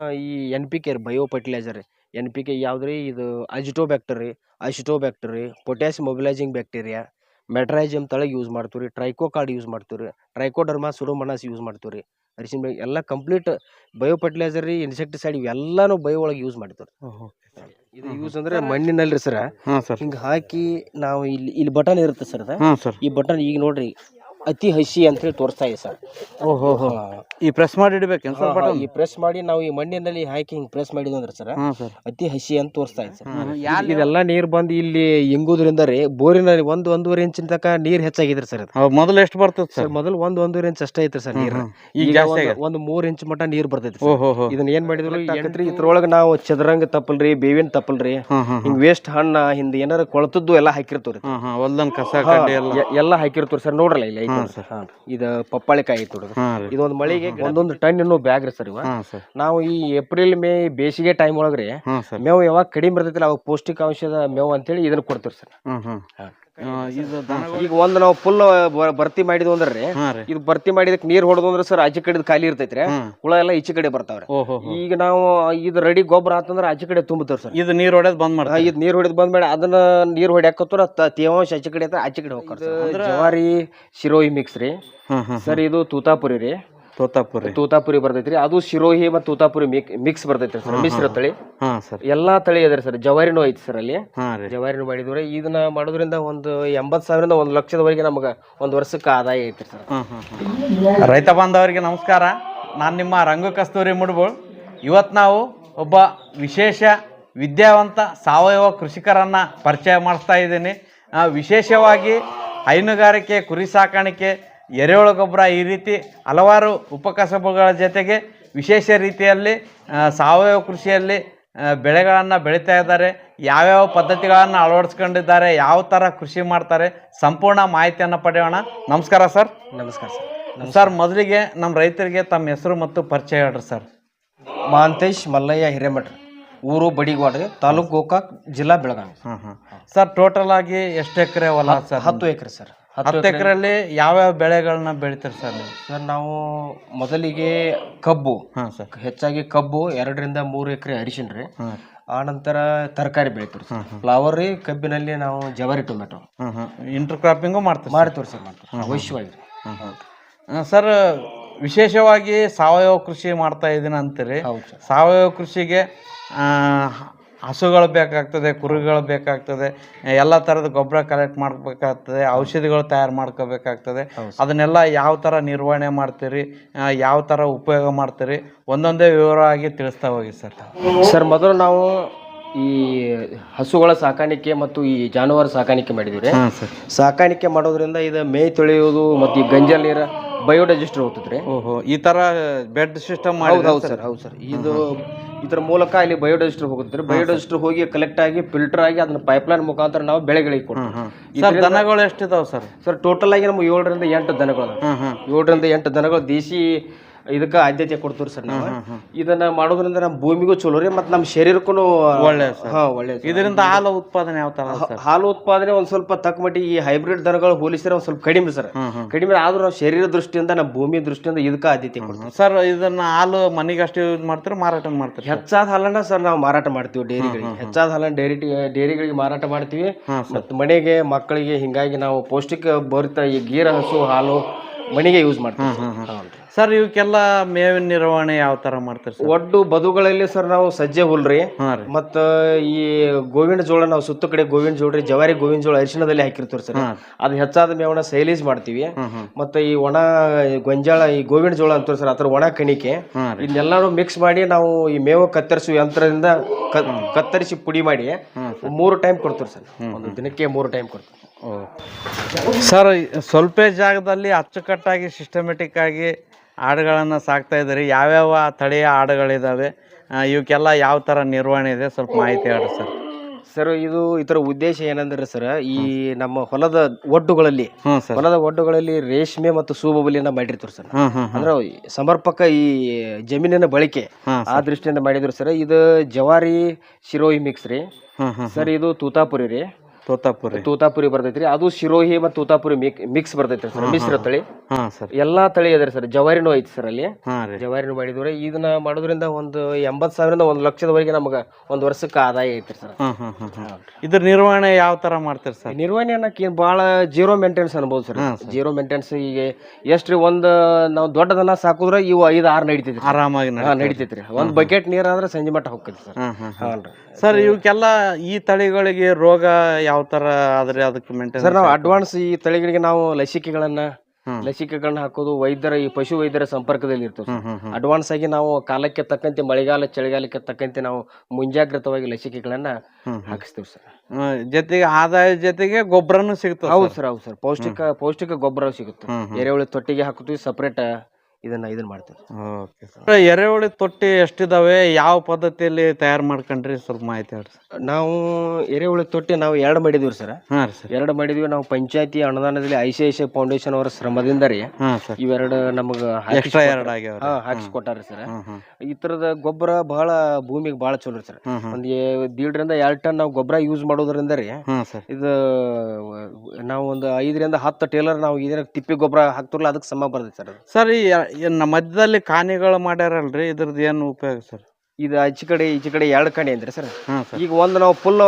ಈ N P K bio fertiliser N P K ಯಾವ್ದ್ರಿ? ಇದು azotobacter ರೀ ಅಜಿಟೋಬ್ಯಾಕ್ಟರ್ ರೀ ಪೊಟ್ಯಾಸ್ ಮೊಬಿಲೈಸಿಂಗ್ ಬ್ಯಾಕ್ಟೀರಿಯಾ ಮೆಟ್ರೈಜಿಯಮ್ ತಳಗೆ ಯೂಸ್ ಮಾಡ್ತೀವಿ ರೀ ಟ್ರೈಕೋ ಕಾರ್ಡ್ ಯೂಸ್ ಮಾಡ್ತೀವಿ ರೀ ಟ್ರೈಕೋಡರ್ಮಾ ಸುಡೋಮನಾಸ್ ಯೂಸ್ ಮಾಡ್ತೀವಿ ರೀ ಅರಿಶಿನ ಬೆಳೆ ಎಲ್ಲ ಕಂಪ್ಲೀಟ್ ಬಯೋ ಫರ್ಟಿಲೈಸರ್ ರೀ ಇನ್ಸೆಕ್ಟಿಸೈಡ್ ಇವೆಲ್ಲನೂ ಬಯೋ ಒಳಗೆ ಯೂಸ್ ಮಾಡ್ತೀವಿ ಇದು ಯೂಸ್ ಅಂದ್ರೆ ಮಣ್ಣಿನಲ್ಲಿ ಸರ್. ಹಿಂಗ್ ಹಾಕಿ ನಾವು ಇಲ್ಲಿ ಇಲ್ಲಿ ಬಟನ್ ಇರುತ್ತೆ ಸರ್ ಅದ ಸರ್. ಈ ಬಟನ್ ಈಗ ನೋಡ್ರಿ ಅತಿ ಹಸಿ ಅಂತ ಹೇಳಿ ತೋರಿಸ್ತಾ ಇದೆ ಸರ್. ಓಹೋ ಹೋ. ಈ ಪ್ರೆಸ್ ಮಾಡಿ ಇಡ್ಬೇಕೇನು ಸರ್ ಬಟನ್ ಈ ಪ್ರೆಸ್ ಮಾಡಿ ನಾವು ಈ ಮಣ್ಣಿನಲ್ಲಿ ಹಾಕಿ ಹಿಂಗೆ ಪ್ರೆಸ್ ಮಾಡಿದ್ವಿ ಅಂದ್ರೆ ಸರ್ ಹಾಂ ಸರ್. ಅತಿ ಹಸಿ ಅಂತ ತೋರಿಸ್ತಾ ಇದೆ ಸರ್. ಇದೆಲ್ಲ ನೀರು ಬಂದು ಇಲ್ಲಿ ಇಂಗುದ್ರಿಂದ ರೀ ಬೋರಿನಲ್ಲಿ ಒಂದು ಒಂದೂವರೆ ಇಂಚಿನ ತನಕ ನೀರು ಹೆಚ್ಚಾಗಿದ್ರಿ ಸರ್ ಅದು. ಮೊದಲು ಎಷ್ಟು ಬರ್ತದೆ ಸರ್? ಸರ್ ಮೊದಲು ಒಂದು ಒಂದೂವರೆ ಇಂಚ್ ಅಷ್ಟೇ ಐತ್ರಿ ಸರ್ ನೀರು. ಈಗ ಜಾಸ್ತಿ ಒಂದು- ಆಗೈತೆ. ಒಂದು ಮೂರ್ ಇಂಚ್ ಮಟ್ಟ ನೀರು ಬರ್ತೈತಿ ಸರ್. ಓಹೋ ಹೋ ಇದನ್ನ ಏನ್ ಮಾಡಿದ್ರು ಯಾಕಂದ್ರೆ ಇದ್ರೊಳಗೆ ನಾವು ಚದರಂಗ ತಪ್ಪಲ್ರಿ ಬೇವಿನ ತಪ್ಪಲ್ರಿ ಹಾಂ ಹಾಂ ಹಿಂಗ್ ವೇಸ್ಟ್ ಹಣ್ಣ ಹಿಂದ ಏನಾರ ಕೊಳತದ್ದು ಎಲ್ಲ ಹಾಕಿರ್ತೀವ್ರಿ. ಹಾಂ ಹಾಂ ಕಸ ಕಡ್ಡಿ ಎಲ್ಲ. ಎ- ಎಲ್ಲ ಹಾಕಿರ್ತೀವಿ ಸರ್ ನೋಡ್ರಲ್ಲ ಇಲ್ಲ ಐತೆ ನೋಡ್ರಿ ಸರ್. ಇದು ಪಪ್ಪಾಳಿಕಾಯಿ ಐತಿ ನೋಡ್ರಿ ಹಾಂ ರೀ. ಇದೊಂದು ಮಳಿಗೆ ಒಂದೊಂದು ಟನ್ ಇನ್ನೂ ಬ್ಯಾಗ್ ರೀ ಸರ್ ಇವ. ಹಾಂ ಸರ್. ನಾವು ಈ ಏಪ್ರಿಲ್ ಮೇ ಬೇಸಿಗೆ ಟೈಮ್ ಒಳಗ್ರಿ ಹಾಂ ಸರ್. ಮೇವು ಯಾವಾಗ ಕಡಿಮೆ ಇರ್ತೈತಿಲ್ಲ ಅವಾಗ ಪೌಷ್ಟಿಕಾಂಶದ ಮೇವು ಅಂತೇಳಿ ಇದನ್ನ ಕೊಡ್ತೀವಿ ಸರ್. ಹ್ಮ್ ಆ, ಇದು ಈಗ ಒಂದ್ ನಾವು ಫುಲ್ ಭರ್ತಿ ಮಾಡಿದ್ವು ಅಂದ್ರೆ ರೀ ಇದು ಭರ್ತಿ ಮಾಡಿದಕ್ಕೆ ನೀರ್ ಹೊಡೆದು ಅಂದ್ರೆ ಸರ್ ಆಚೆ ಕಡೆದ್ ಖಾಲಿ ಇರ್ತೈತ್ರಿ ಹುಳ ಎಲ್ಲ ಈಚೆ ಕಡೆ ಬರ್ತಾವ್ರಿ. ಈಗ ನಾವು ಇದು ರೆಡಿ ಗೊಬ್ಬರ ಆತಂದ್ರ ಆಚೆ ಕಡೆ ತುಂಬತಾರ ಸರ್. ಇದು ನೀರ್ ಹೊಡೆದ್ ಬಂದ್ ಮಾಡ್ತಾರೆ. ಇದು ನೀರ್ ಹೊಡೆದ್ ಬಂದ್ ಮಾಡಿ ಅದನ್ನ ನೀರ್ ಹೊಡ್ಯಾಕತ್ತರ ತೇವಾಂಶ ಆಚೆ ಕಡೆ ಆಚೆ ಕಡೆ ಹೋಗ್ತಾರೆ ಜವಾರಿ ಶಿರೋಹಿ ಮಿಕ್ಸ್ ರೀ. ಸರ್ ಇದು ತೂತಾಪುರಿ ರೀ. ತೋತಾಪುರಿ. ತೂತಾಪುರಿ ಬರ್ತೈತ್ರಿ. ಅದು ಶಿರೋಹಿ ಮತ್ತು ತೂತಾಪುರಿ ಮಿಕ್ಸ್ ಬರ್ತೈತ್ರಿ ಸರ್. ಮಿಶ್ರ ತಳಿ. ಹಾ. ಸರ್. ಎಲ್ಲಾ ತಳಿ ಇದೆ ಸರ್. ಜವಾರಿನೂ ಐತಿ ಸರ್ ಅಲ್ಲಿ. ಜವಾರಿನ ರೀ. ಜವಾರಿನೂ ಮಾಡಿದ್ವಿ ಇದನ್ನ ಮಾಡೋದ್ರಿಂದ ಒಂದು ಎಂಬತ್ತು ಸಾವಿರದಿಂದ ಒಂದು ಲಕ್ಷದವರೆಗೆ ನಮಗೆ ಒಂದು ವರ್ಷಕ್ಕೆ ಆದಾಯ ಐತಿ ಸರ್. ರೈತ ಬಾಂಧವರಿಗೆ ನಮಸ್ಕಾರ. ನಾನು ನಿಮ್ಮ ರಂಗ ಕಸ್ತೂರಿ ಮುಡ್ಬೋಳ್ ಇವತ್ತು ನಾವು ಒಬ್ಬ ವಿಶೇಷ ವಿದ್ಯಾವಂತ ಸಾವಯವ ಕೃಷಿಕರನ್ನ ಪರಿಚಯ ಮಾಡಿಸ್ತಾ ಇದ್ದೀನಿ. ಆ, ವಿಶೇಷವಾಗಿ ಹೈನುಗಾರಿಕೆ ಕುರಿ ಸಾಕಾಣಿಕೆ ಎರೆಹುಳ ಗೊಬ್ಬರ ಈ ರೀತಿ ಹಲವಾರು ಉಪಕಸಬುಗಳ ಜೊತೆಗೆ ವಿಶೇಷ ರೀತಿಯಲ್ಲಿ ಸಾವಯವ ಕೃಷಿಯಲ್ಲಿ ಬೆಳೆಗಳನ್ನು ಬೆಳೀತಾ ಇದ್ದಾರೆ. ಯಾವ್ಯಾವ ಪದ್ಧತಿಗಳನ್ನು ಅಳವಡಿಸ್ಕೊಂಡಿದ್ದಾರೆ ಯಾವ ಥರ ಕೃಷಿ ಮಾಡ್ತಾರೆ ಸಂಪೂರ್ಣ ಮಾಹಿತಿಯನ್ನು ಪಡೆಯೋಣ. ನಮಸ್ಕಾರ ಸರ್. ನಮಸ್ಕಾರ ಸರ್. ಸರ್ ಮೊದಲಿಗೆ ನಮ್ಮ ರೈತರಿಗೆ ತಮ್ಮ ಹೆಸರು ಮತ್ತು ಪರಿಚಯ ಹೇಳ್ರಿ ಸರ್. ಮಾಂತೇಶ್ ಮಲ್ಲಯ್ಯ ಹಿರೇಮಠ ಊರು ಬಡಿಗವಾಡ ತಾಲೂಕು ಗೋಕಾಕ್ ಜಿಲ್ಲಾ ಬೆಳಗಾವಿ. ಹಾಂ ಹಾಂ ಸರ್ ಟೋಟಲ್ ಆಗಿ ಎಷ್ಟು ಎಕರೆ ಹೊಲ ಸರ್? ಹತ್ತು ಎಕರೆ ಸರ್. ಹತ್ತು ಎಕರೆಯಲ್ಲಿ ಯಾವ್ಯಾವ ಬೆಳೆಗಳನ್ನ ಬೆಳಿತೀರಿ ಸರ್ ನೀವು? ಸರ್ ನಾವು ಮೊದಲಿಗೆ ಕಬ್ಬು ಹಾಂ ಸರ್. ಹೆಚ್ಚಾಗಿ ಕಬ್ಬು ಎರಡರಿಂದ ಮೂರು ಎಕರೆ ಅರಿಶಿನ ರೀ. ಹಾಂ. ಆ ನಂತರ ತರಕಾರಿ ಬೆಳಿತೀವಿ ಸರ್. ಫ್ಲವರ್ ರೀ ಕಬ್ಬಿನಲ್ಲಿ ನಾವು ಜವಾರಿ ಟೊಮೆಟೊ. ಹಾಂ ಹಾಂ. ಇಂಟರ್ ಕ್ರಾಪಿಂಗು ಮಾಡ್ತೀವಿ ಮಾಡ್ತೀವಿ ಸರ್ ಮಾಡ್ತೀವಿ. ಅವಶ್ಯವಾಗಿ ರೀ ಸರ್ ವಿಶೇಷವಾಗಿ ಸಾವಯವ ಕೃಷಿ ಮಾಡ್ತಾ ಇದ್ದೀನಿ ಅಂತೀರಿ. ಹೌದು ಸರ್. ಸಾವಯವ ಕೃಷಿಗೆ ಆ, ಹಸುಗಳು ಬೇಕಾಗ್ತದೆ ಕುರಿಗಳು ಬೇಕಾಗ್ತದೆ ಎಲ್ಲ ಥರದ ಗೊಬ್ಬರ ಕಲೆಕ್ಟ್ ಮಾಡ್ಬೇಕಾಗ್ತದೆ ಔಷಧಿಗಳು ತಯಾರು ಮಾಡ್ಕೋಬೇಕಾಗ್ತದೆ. ಅದನ್ನೆಲ್ಲ ಯಾವ ಥರ ನಿರ್ವಹಣೆ ಮಾಡ್ತೀರಿ ಯಾವ ಥರ ಉಪಯೋಗ ಮಾಡ್ತೀರಿ ಒಂದೊಂದೇ ವಿವರವಾಗಿ ತಿಳಿಸ್ತಾ ಹೋಗಿ ಸರ್. ಸರ್ ಮೊದಲು ನಾವು ಈ ಹಸುಗಳ ಸಾಕಾಣಿಕೆ ಮತ್ತು ಈ ಜಾನುವಾರು ಸಾಕಾಣಿಕೆ ಮಾಡಿದ್ವಿ ರೀ ಸಾಕಾಣಿಕೆ ಮಾಡೋದ್ರಿಂದ ಇದು ಮೇಯ್ ತೊಳೆಯೋದು ಮತ್ತು ಈ ಗಂಜಲ್ ನೀರ ಬಯೋಡೈಜೆಸ್ಟರ್ ಹೋಗ್ತೈತ್ರಿ. ಓಹೋ ಈ ಥರ ಬೆಡ್ ಸಿಸ್ಟಮ್ ಹೌದು ಹೌದು ಸರ್ ಹೌದು ಸರ್. ಇದು ಇದ್ರ ಮೂಲಕ ಇಲ್ಲಿ ಬಯೋಡೈಜೆಸ್ಟರ್ ಹೋಗುತ್ತೆ ಬಯೋಡೈಜೆಸ್ಟರ್ ಹೋಗಿ ಕಲೆಕ್ಟ್ ಆಗಿ ಫಿಲ್ಟರ್ ಆಗಿ ಅದನ್ನ ಪೈಪ್ಲೈನ್ ಮುಖಾಂತರ ನಾವು ಬೆಳೆಗಳಿಗೆ ಕೊಡ್ತೀವಿ. ಸರ್ ದನಗಳು ಎಷ್ಟಿದಾವೆ ಸರ್? ಸರ್ ಟೋಟಲ್ ಆಗಿ ನಮ್ಗೆ ಏಳರಿಂದ ಎಂಟು ದನಗಳು ಏಳರಿಂದ ಎಂಟು ದನಗಳು ದೇಶಿ ಇದಕ್ಕೆ ಆದ್ಯತೆ ಕೊಡ್ತೀವಿ ಸರ್ ನಾವು. ಇದನ್ನ ಮಾಡೋದ್ರಿಂದ ನಮ್ಮ ಭೂಮಿಗೂ ಚಲೋ ರೀ ಮತ್ತು ನಮ್ಮ ಶರೀರಕ್ಕೂ ಒಳ್ಳೆ ಹಾ ಒಳ್ಳೆ ಇದರಿಂದ ಹಾಲು ಉತ್ಪಾದನೆ ಯಾವ ಹಾಲು ಉತ್ಪಾದನೆ ಒಂದ್ ಸ್ವಲ್ಪ ತಕ್ಕ ಮಟ್ಟಿಗೆ ಈ ಹೈಬ್ರಿಡ್ ದನಗಳು ಹೋಲಿಸಿದ್ರೆ ಒಂದ್ ಸ್ವಲ್ಪ ಕಡಿಮೆ ಸರ್. ಕಡಿಮೆ ಆದ್ರೂ ನಾವು ಶರೀರ ದೃಷ್ಟಿಯಿಂದ ನಮ್ಮ ಭೂಮಿ ದೃಷ್ಟಿಯಿಂದ ಇದಕ್ಕೆ ಆದ್ಯತೆ ಕೊಡ್ತೀವಿ. ಸರ್ ಇದನ್ನ ಹಾಲು ಮನೆಗೆ ಅಷ್ಟೇ ಯೂಸ್ ಮಾಡ್ತಾರೆ ಮಾರಾಟ ಮಾಡ್ತೀವಿ ಹೆಚ್ಚಾದ ಹಾಲನ್ನ ಸರ್ ನಾವು ಮಾರಾಟ ಮಾಡ್ತೀವಿ ಡೈರಿಗಳಿಗೆ. ಹೆಚ್ಚಾದ ಹಾಲನ್ನ ಡೈರಿ ಡೈರಿಗಳಿಗೆ ಮಾರಾಟ ಮಾಡ್ತೀವಿ. ಮತ್ತು ಮನೆಗೆ ಮಕ್ಕಳಿಗೆ ಹಿಂಗಾಗಿ ನಾವು ಪೌಷ್ಟಿಕ ಭರಿತ ಈ ಗೀರ ಹಸು ಹಾಲು ಮನೆಗೆ ಯೂಸ್ ಮಾಡ್ತೀವಿ ಸರ್. ಇವಕ್ಕೆಲ್ಲ ಮೇವಿನ ನಿರ್ವಹಣೆ ಯಾವ ತರ ಮಾಡ್ತಾರೆ ಸರ್? ಒಡ್ಡು ಬದುಗಳಲ್ಲಿ ಸರ್ ನಾವು ಸಜ್ಜೆ ಹುಲ್ರಿ. ಹಾಂ ರೀ. ಮತ್ತ ಈ ಗೋವಿನ ಜೋಳ ನಾವು ಸುತ್ತ ಕಡೆ ಗೋವಿನ ಜೋಳ ರೀ ಜವಾರಿ ಗೋವಿನ ಜೋಳ ಅರಿಶಿಣದಲ್ಲಿ ಹಾಕಿರ್ತೀವಿ ಸರ್. ಅದು ಹೆಚ್ಚಾದ ಮೇವನ್ನ ಸೈಲೀಸ್ ಮಾಡ್ತೀವಿ. ಮತ್ತ ಈ ಒಣ ಗೊಂಜಾಳ ಈ ಗೋವಿನ ಜೋಳ ಅಂತ ಸರ್ ಅದ್ರ ಒಣ ಕಣಿಕೆ. ಇದನ್ನೆಲ್ಲಾನು ಇದನ್ನೆಲ್ಲರೂ ಮಿಕ್ಸ್ ಮಾಡಿ ನಾವು ಈ ಮೇವು ಕತ್ತರಿಸುವ ಯಂತ್ರದಿಂದ ಕ- ಕತ್ತರಿಸಿ ಪುಡಿ ಮಾಡಿ ಮೂರು ಟೈಮ್ ಕೊಡ್ತೀವಿ ಸರ್. ಒಂದು ದಿನಕ್ಕೆ ಮೂರು ಟೈಮ್ ಕೊಡ್ತೀವಿ. ಓ. ಸರ್ ಸ್ವಲ್ಪ ಜಾಗದಲ್ಲಿ ಅಚ್ಚುಕಟ್ಟಾಗಿ ಸಿಸ್ಟಮೆಟಿಕ್ ಆಗಿ ಆಡುಗಳನ್ನು ಸಾಕ್ತಾ ಇದ್ದೀರಿ. ಯಾವ್ಯಾವ ತಳಿಯ ಆಡುಗಳಿದ್ದಾವೆ ಇವಕ್ಕೆಲ್ಲ ಯಾವ ಥರ ನಿರ್ವಹಣೆ ಇದೆ? ಸ್ವಲ್ಪ ಮಾಹಿತಿ ಹೇಳಿ ಸರ್. ಸರ್ ಇದು ಇದರ ಉದ್ದೇಶ ಏನಂದ್ರೆ ಸರ್ ಈ ನಮ್ಮ ಹೊಲದ ಒಡ್ಡುಗಳಲ್ಲಿ ಹೊಲದ ಒಡ್ಡುಗಳಲ್ಲಿ ರೇಷ್ಮೆ ಮತ್ತು ಸೂಬಬಲಿಯನ್ನ ಮಾಡಿರ್ತಾರೆ ಸರ್. ಅಂದ್ರೆ ಸಮರ್ಪಕ ಈ ಜಮೀನಿನ ಬಳಕೆ ಆ ದೃಷ್ಟಿಯಿಂದ ಮಾಡಿದ್ರು ಸರ್. ಇದು ಜವಾರಿ ಶಿರೋಹಿ ಮಿಕ್ಸ್ ರೀ ಸರ್ ಇದು ತೂತಾಪುರಿ ರೀ. ತೋತಾಪುರಿ. ತೂತಾಪುರಿ ಬರ್ತೈತ್ರಿ. ಅದು ಶಿರೋಹಿ ಮತ್ತು ತೂತಾಪುರಿ ಮಿಕ್ಸ್ ಬರ್ತೈತ್ರಿ ಸರ್ ಮಿಶ್ರ ತಳಿ. ಹಾ ಸರ್. ಎಲ್ಲಾ ತಳಿ ಅದ್ರಿ ಸರ್ ಜವಾರಿನೂ ಐತಿ ಸರ್ ಅಲ್ಲಿ. ಹಾ ರೀ. ಜವಾರಿನೂ ಇದನ್ನ ಮಾಡೋದ್ರಿಂದ ಒಂದು ಎಂಬತ್ ಸಾವಿರದಿಂದ ಒಂದು ಲಕ್ಷದವರೆಗೆ ನಮಗ ಒಂದು ವರ್ಷಕ್ಕ ಆದಾಯ ಐತ್ರಿ ಸರ್. ಹಾ ಹಾ ಹಾ ಹಾ. ಇದ್ರ ನಿರ್ವಹಣೆ ಯಾವ ತರ ಮಾಡ್ತೀರಿ ಸರ್? ನಿರ್ವಹಣೆ ಅನ್ನಕ್ಕೆ ಬಹಳ ಭಾಳ ಜೀರೋ ಮೇಂಟೆನೆನ್ಸ್ ಅನ್ಬೋದು ಸರ್. ಜೀರೋ ಮೇಂಟೆನೆನ್ಸ್ ಈಗ ಎಷ್ಟ್ರಿ ಒಂದು ನಾವು ದೊಡ್ಡದನ್ನ ಸಾಕುದ್ರೆ ಇವು ಐದು ಆರು ನಡಿತೈತಿ ಆರಾಮಾಗಿ ನಡೀತೈತ್ರಿ. ನಡಿತೈತ್ರಿ. ಒಂದ್ ಬಕೆಟ್ ನೀರ್ ಆದ್ರೆ ಸಂಜೆ ಮಟ್ಟ ಹೋಗ್ತೈತಿ ಸರ್. ಹಾ. ಸರ್ ಇವಕ್ಕೆಲ್ಲ ಈ ತಳಿಗಳಿಗೆ ರೋಗ ಯಾವ ತರ ಆದ್ರೆ ಅದಕ್ಕೆ ಮೇಂಟೈನ್ ಸರ್ ನಾವು ಅಡ್ವಾನ್ಸ್ ಈ ತಳಿಗಳಿಗೆ ನಾವು ಲಸಿಕೆಗಳನ್ನ. ಲಸಿಕೆಗಳನ್ನ ಹಾಕೋದು ವೈದ್ಯರ ಈ ಪಶು ವೈದ್ಯರ ಸಂಪರ್ಕದಲ್ಲಿ ಇರ್ತೀವಿ ಅಡ್ವಾನ್ಸ್ ಆಗಿ ನಾವು ಕಾಲಕ್ಕೆ ತಕ್ಕಂತೆ ಮಳೆಗಾಲ ಚಳಿಗಾಲಕ್ಕೆ ತಕ್ಕಂತೆ ನಾವು ಮುಂಜಾಗ್ರತವಾಗಿ ಲಸಿಕೆಗಳನ್ನ ಹಾಕಿಸ್ತೇವೆ ಸರ್. ಜೊತೆಗೆ ಆದಾಯ ಜೊತೆಗೆ ಗೊಬ್ಬರನು ಸಿಗುತ್ತೆ ಹೌದು ಸರ್. ಹೌದು ಸರ್. ಪೌಷ್ಟಿಕ ಪೌಷ್ಟಿಕ ಗೊಬ್ಬರ ಸಿಗುತ್ತೆ. ಎರೆಹುಳಿ ತೊಟ್ಟಿಗೆ ಹಾಕುತ್ತೀವಿ ಸಪ್ರೇಟ್ ಇದನ್ನ ಇದನ್ನ ಮಾಡ್ತೀವಿ. ಓಕೆ ಎರೆಹುಳಿ ತೊಟ್ಟಿ ಎಷ್ಟಿದಾವೆ? ಯಾವ ಪದ್ಧತಿಯಲ್ಲಿ ತಯಾರು ಮಾಡ್ಕೊಂಡ್ರಿ ಸ್ವಲ್ಪ ಮಾಹಿತಿ ಹೇಳ್ರಿ ನಾವು ಎರೆಹುಳಿ ತೊಟ್ಟಿ ನಾವು ಎರಡು ಮಾಡಿದ್ವಿ ಸರ್. ಹಾಂ ಸರ್. ಎರಡು ಮಾಡಿದ್ವಿ. ನಾವು ಪಂಚಾಯತಿ ಅನುದಾನದಲ್ಲಿ I C I C foundation ಅವರ ಶ್ರಮದಿಂದ ರೀ. ಹಾಂ ಸರ್. ಇವೆರಡು ನಮಗೆ ಎಕ್ಸ್ಟ್ರಾ ಎರಡು ಆಗ್ಯಾವ ಹಾ ಹಾಕಿಸ್ಕೊಟ್ಟಾರ ಸರ್. ಈ ತರದ ಗೊಬ್ಬರ ಬಹಳ ಭೂಮಿಗೆ ಬಹಳ ಚಲೋ ಸರ್. ಒಂದು ದೀಡ್ರಿಂದ ಎರಡು ಟನ್ ನಾವು ಗೊಬ್ಬರ ಯೂಸ್ ಮಾಡೋದ್ರಿಂದ ರೀ ಇದು ನಾವು ಒಂದು ಐದರಿಂದ ಹತ್ತು ಟೇಲರ್ ನಾವು ಇದ್ರ ತಿಪ್ಪಿ ಗೊಬ್ಬರ ಹಾಕ್ತಿರಲ್ಲ ಅದಕ್ಕೆ ಸಮ ಬರ್ತೈತೆ ಸರ್ ಸರ್ ಈ ನಮ್ಮ ಮಧ್ಯದಲ್ಲಿ ಖಾನಿಗಳು ಮಾಡ್ಯಾರಲ್ರಿ ಇದ್ರದ್ದು ಏನು ಉಪಯೋಗ ಸರ್? ಇದು ಆಚೆ ಕಡೆ ಈಚೆ ಕಡೆ ಎರಡು ಕಣಿ ಅಂದ್ರೆ ಸರ್? ಹಾಂ ಸರ್. ಈಗ ಒಂದು ನಾವು ಫುಲ್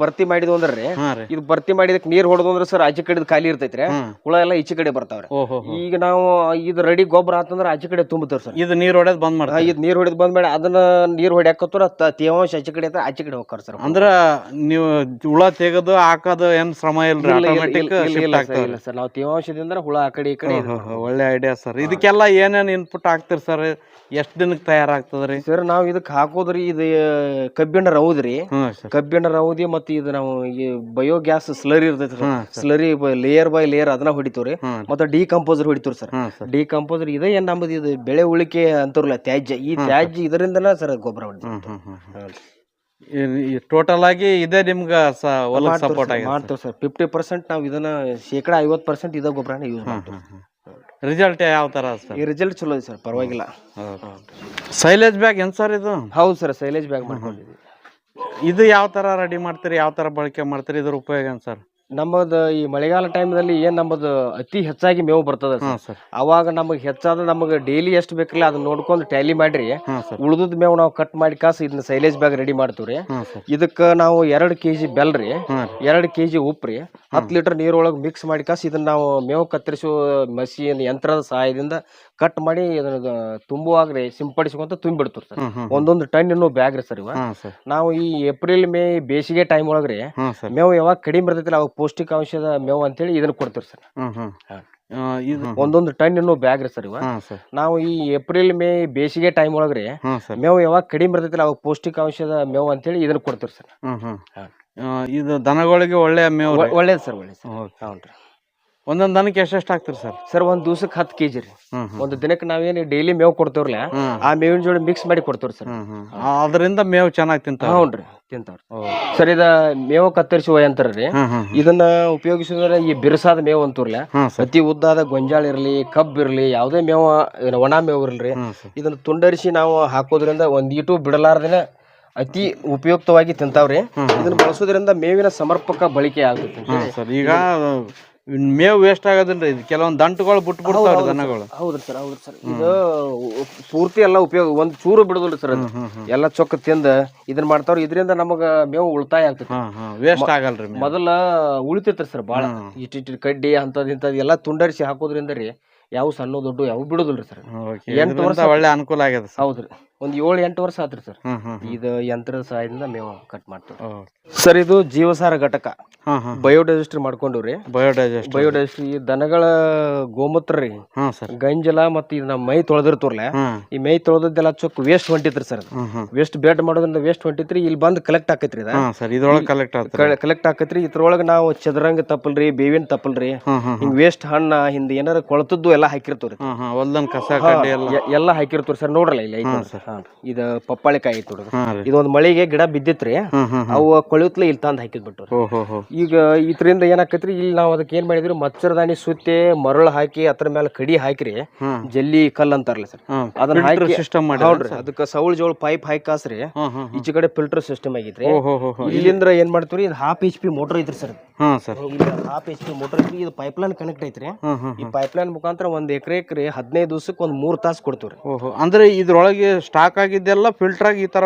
ಭರ್ತಿ ಮಾಡಿದ್ವು ಅಂದ್ರೆ ರೀ ಹಾಂ ರೀ. ಇದು ಭರ್ತಿ ಮಾಡಿದಕ್ಕೆ ನೀರ್ ಹೊಡೆದು ಅಂದ್ರೆ ಸರ್ ಆಚೆ ಕಡೆ ಖಾಲಿ ಇರ್ತೈತ್ರಿ ಹ್ಮ್. ಹುಳ ಎಲ್ಲ ಈಚೆ ಕಡೆ ಬರ್ತಾವ್ರಿ. ಓಹೋ ಈಗ ನಾವು ಇದು ರೆಡಿ ಗೊಬ್ಬರ ಆತಂದ್ರೆ ಆಚೆ ಕಡೆ ತುಂಬುತ್ತೇವೆ ಸರ್. ಇದು ನೀರ್ ಹೊಡೆದ್ ಬಂದ್ ಮಾಡ್ತಾರೆ ಇದು ನೀರ್ ಹೊಡೆದ್ ಬಂದ್ಮೇಲೆ ಅದನ್ನ ನೀರ್ ಹೊಡ್ಯಾಕತ್ತಾರ ತೇವಾಂಶ ಆಚೆ ಕಡೆ ಐತೆ ಆಚೆ ಕಡೆ ಹೋಗ್ತಾರ ಸರ್. ಅಂದ್ರ ನೀವು ಹುಳ ತೆಗೆದು ಹಾಕೋದು ಏನ್ ಶ್ರಮ ಇಲ್ರಿ? ಆಟೋಮೆಟಿಕ್ ಇಲ್ಲ ಸರ್ ನಾವು ತೇವಾಂಶದಿಂದ ಹುಳ ಆ ಕಡೆ ಈ ಕಡೆ ಇದು. ಒಳ್ಳೆ ಐಡಿಯಾ ಸರ್. ಇದಕ್ಕೆಲ್ಲ ಏನೇನ್ ಇನ್ಪುಟ್ ಹಾಕ್ತಿರಿ ಸರ್? ಎಷ್ಟ್ ದಿನಕ್ಕೆ ತಯಾರಾಗ್ತದ್ರಿ? ಸರ್ ನಾವು ಇದಕ್ಕೆ ಹಾಕೋದ್ರಿ ಇದು ಕಬ್ಬಿಣ ರೌದ್ರಿ. ಹ್ಞೂ ಸರ್. ಕಬ್ಬಿಣ ರೌದಿ ಮತ್ತೆ ಇದು ನಾವು ಈ ಬಯೋಗ್ಯಾಸ್ ಸ್ಲರಿ ಇರ್ತೈತಿ ಸ್ಲರಿ ಲೇಯರ್ ಬೈ ಲೇಯರ್ ಅದನ್ನ ಹೊಡಿತೀವ್ರಿ. ಹ್ಮ್. ಮತ್ತೆ ಡಿಕಂಪೋಸರ್ ಹೊಡಿತೀವ್ರಿ ಸರ್. ಸರ್. ಡಿಕಂಪೋಸರ್ ಇದೇ ಏನ್ ನಮ್ಮದು ಇದು ಬೆಳೆ ಉಳಿಕೆ ಅಂತಾರಲ್ಲ ತ್ಯಾಜ್ಯ. ಈ ತ್ಯಾಜ್ಯ ಇದರಿಂದನ ಸರ್ ಗೊಬ್ಬರ ಹೊಡಿತೀವಿ ಟೋಟಲ್ ಆಗಿ ಇದೇ ನಿಮ್ಗ ಸ ಸಪೋರ್ಟ್ ಆಗಿದೆ ಮಾಡ್ತೇವೆ ಸರ್. ಫಿಫ್ಟಿ ಪರ್ಸೆಂಟ್ ನಾವು ಇದನ್ನ ಶೇಕಡಾ ಐವತ್ತು ಪರ್ಸೆಂಟ್ ಇದೇ ಗೊಬ್ಬರನ ಯೂಸ್ ಮಾಡ್ತೀವಿ ರಿಸಲ್ಟ್ ಯಾವ ತರ ಸರ್ ಈ ರಿಸಲ್ಟ್ ಚಲೋ ಇದೆ ಸರ್ ಪರವಾಗಿಲ್ಲ. ಸೈಲೇಜ್ ಬ್ಯಾಗ್ ಏನ್ ಸರ್ ಇದು? ಹೌದು ಸರ್ ಸೈಲೇಜ್ ಬ್ಯಾಗ್ ಮಾಡ್ಕೊಂಡಿದ್ದೀವಿ ಇದು ಯಾವ ತರ ರೆಡಿ ಮಾಡ್ತೀರಿ ಯಾವ ತರ ಬಳಕೆ ಮಾಡ್ತೀರಿ ಇದ್ರ ಉಪಯೋಗ ಏನ್ ಸರ್ ನಮ್ಮದು ಈ ಮಳೆಗಾಲ ಟೈಮ್ದಲ್ಲಿ ಏನ್ ನಮ್ಮದು ಅತಿ ಹೆಚ್ಚಾಗಿ ಮೇವು ಬರ್ತದ ಹಾ ಸರ್. ಸರ್ ಅವಾಗ ನಮಗೆ ಹೆಚ್ಚಾದ ನಮಗೆ ಡೈಲಿ ಎಷ್ಟು ಬೇಕಲ್ಲ ಅದನ್ನ ನೋಡ್ಕೊಂಡು ಟ್ಯಾಲಿ ಮಾಡ್ರಿ. ಹಾ ಸರ್. ಉಳ್ದದ್ ಮೇವು ನಾವು ಕಟ್ ಮಾಡಿ ಕಾಸು ಇದನ್ನ ಸೈಲೇಜ್ ಬ್ಯಾಗ್ ರೆಡಿ ಮಾಡ್ತೀವ್ರಿ ಹಾ ಸರ್. ಇದಕ್ಕೆ ನಾವು ಎರಡು ಕೆಜಿ ಬೆಲ್ರಿ ಹಾ ಎರಡು ಕೆ ಜಿ ಉಪ್ಪ್ರಿ ಹತ್ತು ಲೀಟರ್ ನೀರೊಳಗೆ ಮಿಕ್ಸ್ ಮಾಡಿ ಕಾಸು ಇದನ್ನ ನಾವು ಮೇವು ಕತ್ತರಿಸುವ ಮಷೀನ್ ಯಂತ್ರದ ಸಹಾಯದಿಂದ ಕಟ್ ಮಾಡಿ ಇದನ್ನ ತುಂಬುವಾಗ ರೀ ಸಿಂಪಡಿಸ್ಕೊಂತ ತುಂಬಿಡ್ತೀವಿ ಸರ್. ಹ್ಮ್ ಹ್ಮ್ ಒಂದೊಂದು ಟನ್ ಇನ್ನೂ ಬ್ಯಾಗ್ ರೀ ಸರ್ ಇವ. ಹಾ ಸರ್. ನಾವು ಈ ಏಪ್ರಿಲ್ ಮೇ ಬೇಸಿಗೆ ಟೈಮ್ ಒಳಗ್ರಿ ಹಾ ಸರ್. ಮೇವು ಯಾವಾಗ ಕಡಿಮೆ ಇರ್ತೈತಿಲ್ಲ ಅವಾಗ ಪೌಷ್ಟಿಕಾಂಶದ ಮೇವು ಅಂತೇಳಿ ಇದನ್ನ ಕೊಡ್ತೀವಿ ಸರ್ ಹ್ಮ್ ಹ್ಮ್. ಹಾ. ಆ, ಇದು ಒಂದೊಂದು ಟನ್ ಇನ್ನೂ ಬ್ಯಾಗ್ ರೀ ಸರ್ ಇವ. ಹಾ ಸರ್. ನಾವು ಈ ಏಪ್ರಿಲ್ ಮೇ ಬೇಸಿಗೆ ಟೈಮ್ ಒಳಗ್ರಿ ಹಾ ಸರ್. ಮೇವು ಯಾವಾಗ ಕಡಿಮೆ ಇರ್ತೈತಿಲ್ಲ ಅವಾಗ ಪೌಷ್ಟಿಕಾಂಶದ ಮೇವು ಅಂತೇಳಿ ಇದನ್ನ ಕೊಡ್ತೀವಿ ಸರ್ ಹ್ಮ್ ಹ್ಮ್. ಹಾ. ಆ, ಇದು ದನಗಳಿಗೆ ಒಳ್ಳೆಯ ಮೇವು ಒಳ್ಳೇದು ಸರ್ ಒಳ್ಳೇದು ಸರ್. ಓಕೆ. ಹ್ಞೂ ರೀ ಒಂದೊಂದ್ ದನಕ್ಕೆ ಎಷ್ಟೆಷ್ಟು ಹಾಕ್ತೀರಿ ಸರ್? ಸರ್ ಒಂದ್ ದಿವ್ಸಕ್ಕೆ ಹತ್ತು ಕೆಜಿ ರೀ. ಹ್ಮ್ ಹ್ಮ್. ಒಂದು ದಿನಕ್ಕೆ ನಾವೇನು ಡೈಲಿ ಮೇವು ಕೊಡ್ತೇವ್ರಲ್ಲ ಆ ಮೇವಿನ ಜೋಡಿ ಮಿಕ್ಸ್ ಮಾಡಿ ಕೊಡ್ತೇವ್ರಿ ಸರ್. ಹ್ಮ್ ಹ್ಮ್. ಅದರಿಂದ ಮೇವು ಚೆನ್ನಾಗಿ ತಿಂತಾವ ಹ್ಞೂ ರೀ ತಿಂತಾವ್ರಿ. ಸರ್ ಇದ ಮೇವು ಕತ್ತರಿಸುವ ಯಂತ್ರ ರೀ. ಹ್ಮ್ ಹ್ಮ್ ಇದನ್ನ ಉಪಯೋಗಿಸಿದ್ರೆ ಈ ಬಿರುಸಾದ ಮೇವು ಅಂತೂರ್ಲ ಹ್ಮ್ ಸರ್. ಅತಿ ಉದ್ದಾದ ಗೊಂಜಾಳ ಇರಲಿ ಕಬ್ಬು ಇರಲಿ ಯಾವುದೇ ಮೇವು ಏನ್ ಒಣ ಮೇವು ಹ್ಮ್ ಸರ್. ಇದನ್ನ ತುಂಡರಿಸಿ ನಾವು ಹಾಕೋದ್ರಿಂದ ಒಂದೀಟು ಬಿಡಲಾರ್ದಿನ ಅತಿ ಉಪಯುಕ್ತವಾಗಿ ತಿಂತಾವ್ರಿ. ಇದನ್ನ ಬಳಸೋದ್ರಿಂದ ಮೇವಿನ ಸಮರ್ಪಕ ಬಳಕೆ ಆಗುತ್ತೆ ಹ್ಮ್ ಸರ್. ಈಗ ಮೇವು ವೇಸ್ಟ್ ಆಗೋದಿಲ್ಲ ಇದು ಕೆಲವೊಂದು ದಂಟುಗಳು ಬಿಟ್ಟು ಬಿಡ್ತಾವ್ರಿ ದನಗಳು. ಹೌದ್ರಿ ಸರ್ ಹೌದ್ರಿ ಸರ್. ಇದು ಪೂರ್ತಿ ಎಲ್ಲ ಉಪಯೋಗ ಒಂದ್ ಚೂರು ಬಿಡುದಿಲ್ಲ ಸರ್ ಅದು. ಎಲ್ಲ ಚೊಕ್ಕ ತಿಂದ ಇದನ್ನ ಮಾಡ್ತಾವ್ರಿ ಇದರಿಂದ ನಮಗ ಮೇವು ಉಳಿತಾಯ ಆಗ್ತೈತಿ. ವೇಸ್ಟ್ ಆಗಲ್ರಿ ಮೇವು. ಮೊದಲ ಉಳಿತೈತ್ರಿ ಸರ್ ಬಾಳ. ಇಷ್ಟಿಟ್ಟು ಕಡ್ಡಿ ಅಂತದ್ ಇಂಥದ್ ಎಲ್ಲ ತುಂಡರಿಸಿ ಹಾಕೋದ್ರಿಂದ ರೀ ಯಾವ ಸಣ್ಣ ದೊಡ್ಡ ಯಾವ ಬಿಡುದಿಲ್ರಿ ಸರ್. ಓಕೆ. ಎಂಟು ಇದರಿಂದ ಒಳ್ಳೆ ಅನುಕೂಲ ಆಗ್ಯದ ಸರ್. ಹೌದ್ರಿ. ಒಂದ್ ಏಳು ಎಂಟು ವರ್ಷ ಆತ್ರಿ ಸರ್. ಇದು ಯಂತ್ರದ ಸಹಾಯದಿಂದ ಮೇವು ಕಟ್ ಮಾಡ್ತೀವಿ. ಸರ್ ಇದು ಜೀವಸಾರ ಘಟಕ. ಬಯೋಡೈಜೆಸ್ಟ್ ಮಾಡ್ಕೊಂಡು ರೀ ಮಾಡ್ಕೊಂಡಿವ್ರಿ ಬಯೋಡೈಜೆಸ್ಟ್ ಬಯೋಡೈಜೆಸ್ಟ್ರಿ. ಈ ದನಗಳ ಗೋಮೂತ್ರ ರೀ. ಹಾ ಸರ್. ಗಂಜಲ ಮತ್ತೆ ಇದು ನಮ್ಮ ಮೈ ತೊಳೆದಿರ್ತವ್ರಲ್ಲ ಈ ಮೈ ತೊಳೆದದ್ದೆಲ್ಲ ಚೊಕ್ ವೇಸ್ಟ್ ಹೊಂಟಿತ್ರಿ ಸರ್. ವೇಸ್ಟ್ ಬೇಟ್ ಮಾಡೋದ್ರಿಂದ ವೇಸ್ಟ್ ಹೊಂಟಿತ್ರಿ ಇಲ್ಲಿ ಬಂದು ಕಲೆಕ್ಟ್ ಆಕೈತ್ರಿ ಇದ್ರೊಳಗೆ ಕಲೆಕ್ಟ್ ಆಗ್ತದೆ ಕಲೆಕ್ಟ್ ಆಕೈತ್ರಿ ಇದ್ರೊಳಗೆ ನಾವು ಚದರಂಗ ತಪ್ಪಲ್ರಿ ಬೇವಿನ ತಪ್ಪಲ್ರಿ ಹಿಂಗ್ ವೇಸ್ಟ್ ಹಣ್ಣ ಹಿಂದ ಏನಾರ ಕೊಳತದ್ದು ಎಲ್ಲ ಹಾಕಿರ್ತವ್ರಿ. ಎಲ್ಲ. ಹಾಕಿರ್ತವ್ರಿ ಸರ್. ನೋಡ್ರಲ್ಲ ಇಲ್ಲಿ ಐತೆ ಸರ್. ಇದು ಪಪ್ಪಾಳಿಕಾಯಿ ಐತಿ ಹಾಂ ಇದೊಂದು ಮಳೆಗೆ ಗಿಡ ಬಿದ್ದಿತ್ರಿ. ಅವು ಕೊಳಿತ್ಲೆ ಇಲ್ಲಿ ತಂದು ಹಾಕಿದ್ ಬಿಟ್ಟು ಈಗ ಇದ್ರಿಂದ ಏನಾಕತ್ರಿ ಇಲ್ಲಿ ನಾವು ಅದಕ್ಕೆ ಏನ್ ಮಾಡಿದ್ರಿ ಮಚ್ಚರದಾನಿ ಸುತ್ತಿ ಮರಳು ಹಾಕಿ ಅದ್ರ ಮೇಲೆ ಕಡಿ ಹಾಕಿರಿ. ಜಲ್ಲಿ ಕಲ್ ಅಂತಾರಲ್ಲ ಸರ್. ಅದನ್ನ ಹಾಕಿ ಸಿಸ್ಟಮ್ ಮಾಡಿ ಅದಕ್ಕೆ ಸೌಳ್ ಜೋಳ ಪೈಪ್ ಹಾಕಿ ಕಾಸ್ರಿ ಹ್ಮ್ ಹ್ಮ್. ಈಚೆ ಕಡೆ ಫಿಲ್ಟರ್ ಸಿಸ್ಟಮ್ ಆಗಿದ್ರಿ. ಇಲ್ಲಿಂದ್ರ ಏನ್ ಮಾಡ್ತೀವಿ ಇದು ಹಾಫ್ ಎಚ್ ಪಿ ಮೋಟರ್ ಐತ್ರಿ sir. Half H P motor ಐತ್ರಿ. ಇದು ಪೈಪ್ ಲೈನ್ ಕನೆಕ್ಟ್ ಐತ್ರಿ ಈ ಪೈಪ್ ಲೈನ್ ಮುಖಾಂತರ ಒಂದ್ ಎಕರೆ ಹದಿನೈದು ದಿವಸಕ್ಕೆ ಒಂದ್ ಮೂರ್ ತಾಸು ಕೊಡ್ತೀವ್ರಿ. ಅಂದ್ರೆ ಇದ್ರೊಳಗೆ ಸ್ಟಾಕ್ ಆಗಿದ್ದೆಲ್ಲ ಫಿಲ್ಟರ್ ಆಗಿ ಈ ತರ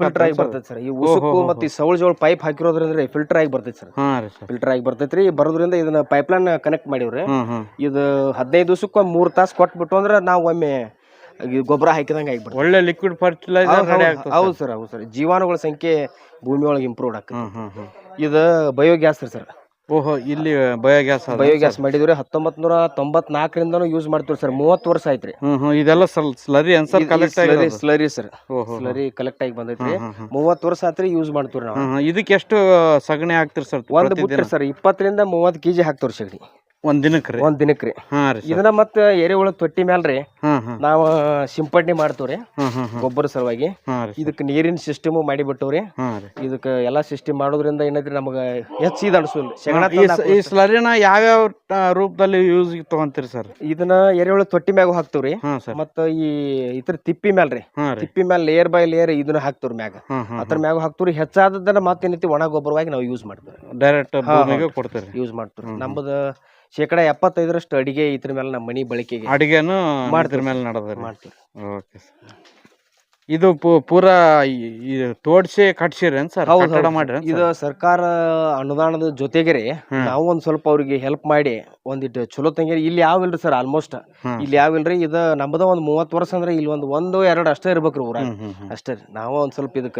ಫಿಲ್ಟರ್ ಆಗಿ ಬರ್ತೈತಿ ಸರ್. ಈ ಉಸುಕು ಮತ್ತೆ ಈ ಸೌಳ್ ಜೋಳ ಪೈಪ್ ಹಾಕಿರೋದ್ರಿಂದ ಫಿಲ್ಟರ್ ಆಗಿ ಬರ್ತೈತಿ ಸರ್. ಫಿಲ್ಟರ್ ಆಗಿ ಬರ್ತೈತ್ರಿ. ಬರೋದ್ರಿಂದ ಇದನ್ನ ಪೈಪ್ ಲೈನ್ ಕನೆಕ್ಟ್ ಮಾಡಿವ್ರಿ. ಇದು ಹದಿನೈದು ದಿವಸಕ್ಕೆ ಮೂರ್ ತಾಸು ಕೊಟ್ಬಿಟ್ಟು ಅಂದ್ರೆ ನಾವು ಒಮ್ಮೆ ಗೊಬ್ಬರ ಹಾಕಿದಂಗೆ ಆಗಿಬಿಡ್ತೀವಿ ಒಳ್ಳೆ ಲಿಕ್ವಿಡ್ ಫರ್ಟಿಲೈಸರ್ ಹೌದು ಸರ್. ಹೌದು ಸರ್ ಜೀವಾಣುಗಳ ಸಂಖ್ಯೆ ಭೂಮಿ ಒಳಗೆ ಇಂಪ್ರೂವ್ ಆಗ್ತದೆ ಇದು ಬಯೋಗ್ಯಾಸ್ ರೀ ಸರ್. ಓಹೋ ಇಲ್ಲಿ ಬಯೋಗ್ಯಾಸ್ ಬಯೋಗ್ಯಾಸ್ ಮಾಡಿದ್ರೆ ಹತ್ತೊಂಬತ್ ನೂರ ತೊಂಬತ್ನಾಲ್ಕರಿಂದನೂ ಯೂಸ್ ಮಾಡ್ತೀವಿ ಸರ್. ಮೂವತ್ತು ವರ್ಷ ಆಯ್ತ್ರಿ. ಹ್ಮ್ ಹ್ಮ್ ಇದೆಲ್ಲ ಸ್ಲರಿ ಅನ್ಸರ್ ಕಲೆಕ್ಟ್ ಸ್ಲರಿ ಆಗಿರೋದು? Slurry sir. ಓಹೋ ಸ್ಲರಿ ಕಲೆಕ್ಟ್ ಆಗಿ ಬಂದೈತ್ರಿ. ಮೂವತ್ತು ವರ್ಷ ಆತ್ರಿ ಯೂಸ್ ಮಾಡ್ತೀವಿ ನಾವು. ಇದಕ್ಕೆ ಎಷ್ಟು ಸಗಣಿ ಹಾಕ್ತಿರಿ ಸರ್ ಒಂದು ಬುಟ್ಟಿ ಸರ್ ಇಪ್ಪತ್ತರಿಂದ ಮೂವತ್ತು ಕೆಜಿ ಹಾಕ್ತಾರೆ ಸಗಣಿ. ಒಂದ್ ದಿನಕ್ಕೆ ರೀ. ಒಂದ್ ದಿನಕ್ಕೆ ರೀ. ಹಾಂ ರೀ ಇದನ್ನ ಮತ್ತೆ ಎರೆಹುಳ ತೊಟ್ಟಿ ಮ್ಯಾಲ್ರಿ ರೀ ನಾವ ನಾವು ಸಿಂಪಡಣೆ ಮಾಡ್ತೀವ್ರಿ ಗೊಬ್ಬರ ಸಲುವಾಗಿ. ಇದಕ್ಕ ರೀ ಇದಕ್ಕೆ ನೀರಿನ ಸಿಸ್ಟಮ್ ಮಾಡಿಬಿಟ್ಟವ್ರಿ. ಇದಕ್ಕ ರೀ. ಇದಕ್ಕೆ ಎಲ್ಲಾ ಸಿಸ್ಟಮ್ ಮಾಡೋದ್ರಿಂದ ಏನೈತ್ರಿ ನಮಗೆ ಹೆಚ್ಚು ಇದು ಅನ್ಸೋಲ್ಲ ಈ ಸ- ಈ ಸ್ಲರಿನ ಯಾವ್ಯಾವ ಆ, ರೂಪದಲ್ಲಿ ಯೂಸ್ ತಗೊಂತೀರಿ ಸರ್? ಇದನ್ನ ಎರೆಹುಳ ತೊಟ್ಟಿ ಮ್ಯಾಗ ಹಾಕ್ತವ್ರಿ. ಹಾಂ ಸರ್. ಮತ್ತ ಈ ಇತರ ತಿಪ್ಪಿ ಮ್ಯಾಲ್ ರೀ. ಹಾಂ ರೀ. ತಿಪ್ಪಿ ಮ್ಯಾಲ ಲೇಯರ್ ಬೈ ಲೇಯರ್ ಇದನ್ನ ಹಾಕ್ತವ್ರಿ ಮ್ಯಾಗ. ಅದ್ರ ಮ್ಯಾಗ ಹಾಕ್ತವ್ರಿ. ಹೆಚ್ಚಾದದನ್ನ ಮತ್ತೇನೈತಿ ಒಣ ಗೊಬ್ಬರವಾಗಿ ನಾವು ಯೂಸ್ ಮಾಡ್ತೀವಿ ಡೈರೆಕ್ಟ್ ಭೂಮಿಗೆ ಕೊಡ್ತೀರಿ ಯೂಸ್ ಮಾಡ್ತೀವಿ ನಮ್ಮದು ಶೇಕಡ ಎಪ್ಪತ್ತೈದರಷ್ಟು ಅಡಿಗೆ ಇದ್ರ ಮೇಲೆ ನಮ್ಮ ಮನಿ ಬಳಕೆಗೆ ಅಡಿಗೆನು ಮಾಡ್ತಿರ ಮೇಲೆ ನಡೆದ್ರಿ ಮಾಡ್ತೀವಿ. ಓಕೆ ಇದು ಪೂ- ಪೂರಾ ಈ- ಈ ತೋಡ್ಸಿ ಕಟ್ಸಿರೇನ್ ಸರ್? ಹೌದು, ಕಟ್ಟಡ ಹೌದು. ಮಾಡ್ರಿ ಇದು ಸರ್ಕಾರ ಅನುದಾನದ ಜೊತೆಗೆ ರೀ ನಾವು ಒಂದ್ ಸ್ವಲ್ಪ ಅವ್ರಿಗೆ ಹೆಲ್ಪ್ ಮಾಡಿ ಒಂದಿಟ್ಟು ಚಲೋ ತಂಗಿ ಇಲ್ಲಿ ಯಾವಿಲ್ರಿ ಸರ್ ಆಲ್ಮೋಸ್ಟ್ ಹ್ಮ್. ಇಲ್ಲಿ ಯಾವಿಲ್ರಿ ಇದು ನಮ್ದ ಒಂದ್ ಮೂವತ್ತು ವರ್ಷ ಅಂದ್ರೆ ಇಲ್ಲಿ ಒಂದ್ ಒಂದು ಎರಡು ಅಷ್ಟೇ ಇರ್ಬೇಕ್ರಿ ಊರಾಗ. ಹ್ಮ್ ಹ್ಮ್ ಹ್ಮ್. ಅಷ್ಟೇ ರೀ. ನಾವು ಒಂದ್ ಸ್ವಲ್ಪ ಇದಕ್ಕ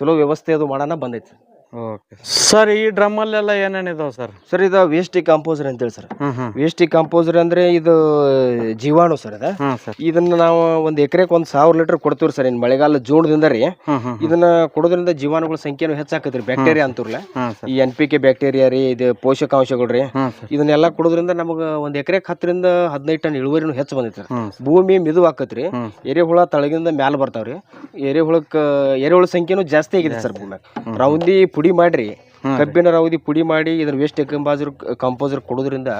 ಚಲೋ ವ್ಯವಸ್ಥೆ ಅದು ಮಾಡೋಣ ಬಂದೈತಿ ಓಕೆ ಸರ್. ಈ ಡ್ರಮ್ಮಲ್ಲೆಲ್ಲ ಏನೇನಿದಾವೆ ಸರ್? ಸರ್ ಇದು ವೇಸ್ಟಿ ಕಾಂಪೋಸರ್ ಅಂತೇಳಿ sir. Hmm composer waste composer ಅಂದ್ರೆ ಇದು ಜೀವಾಣು ಸರ್ ಅದ. ಹಾಂ ಸರ್. ಇದನ್ನ ನಾವು ಒಂದ್ ಎಕರೆಗೆ ಒಂದ್ ಸಾವಿರ ಲೀಟರ್ ಕೊಡ್ತೀವಿ ಸರ್ ಇನ್ ಮಳೆಗಾಲ ಜೂನ್ದಿಂದ ರೀ. ಇದನ್ನ ಕೊಡೋದ್ರಿಂದ ಜೀವಾಣುಗಳ ಸಂಖ್ಯೆನೂ ಹೆಚ್ಚಾಕತ್ರಿ ಬ್ಯಾಕ್ಟೀರಿಯಾ ಅಂತೂರ್ಲ. ಹಾಂ ಸರ್. ಈ ಎನ್ ಪಿ ಕೆ ಬ್ಯಾಕ್ಟೀರಿಯಾ ರೀ ಇದು ಪೋಷಕಾಂಶಗಳು ರೀ. ಹಾಂ ಸರ್. ಇದನ್ನೆಲ್ಲ ಕೊಡೋದ್ರಿಂದ ನಮಗೆ ಒಂದ್ ಎಕರೆಗೆ ಹತ್ತರಿಂದ ಹದಿನೈದು ಟನ್ ಇಳುವರಿನೂ ಹೆಚ್ಚು ಬಂದೈತೆ ಹ್ಮ್ ಭೂಮಿ ಮಿದು ಆಕತ್ರಿ. ಹ್ಮ್. ಎರೆಹುಳ ತಳಗಿಂದ ಮ್ಯಾಲ ಬರ್ತಾವ್ರಿ. ಎರೆಹುಳಕ್ಕ ಎರೆಹುಳ ಸಂಖ್ಯೆನೂ ಜಾಸ್ತಿ ಆಗಿದೆ ಸರ್ ಭೂಮ್ಯಾಗ. ರೌಂದಿ ಪುಡಿ ಮಾಡಿರಿ. ಕಬ್ಬಿನ ರೌದಿ ಪುಡಿ ಮಾಡಿ ಇದನ್ನ ವೇಸ್ಟ್ ಕಂಪಾಸರ್ ಕಂಪೋಸರ್ ಕೊಡೋದ್ರಿಂದ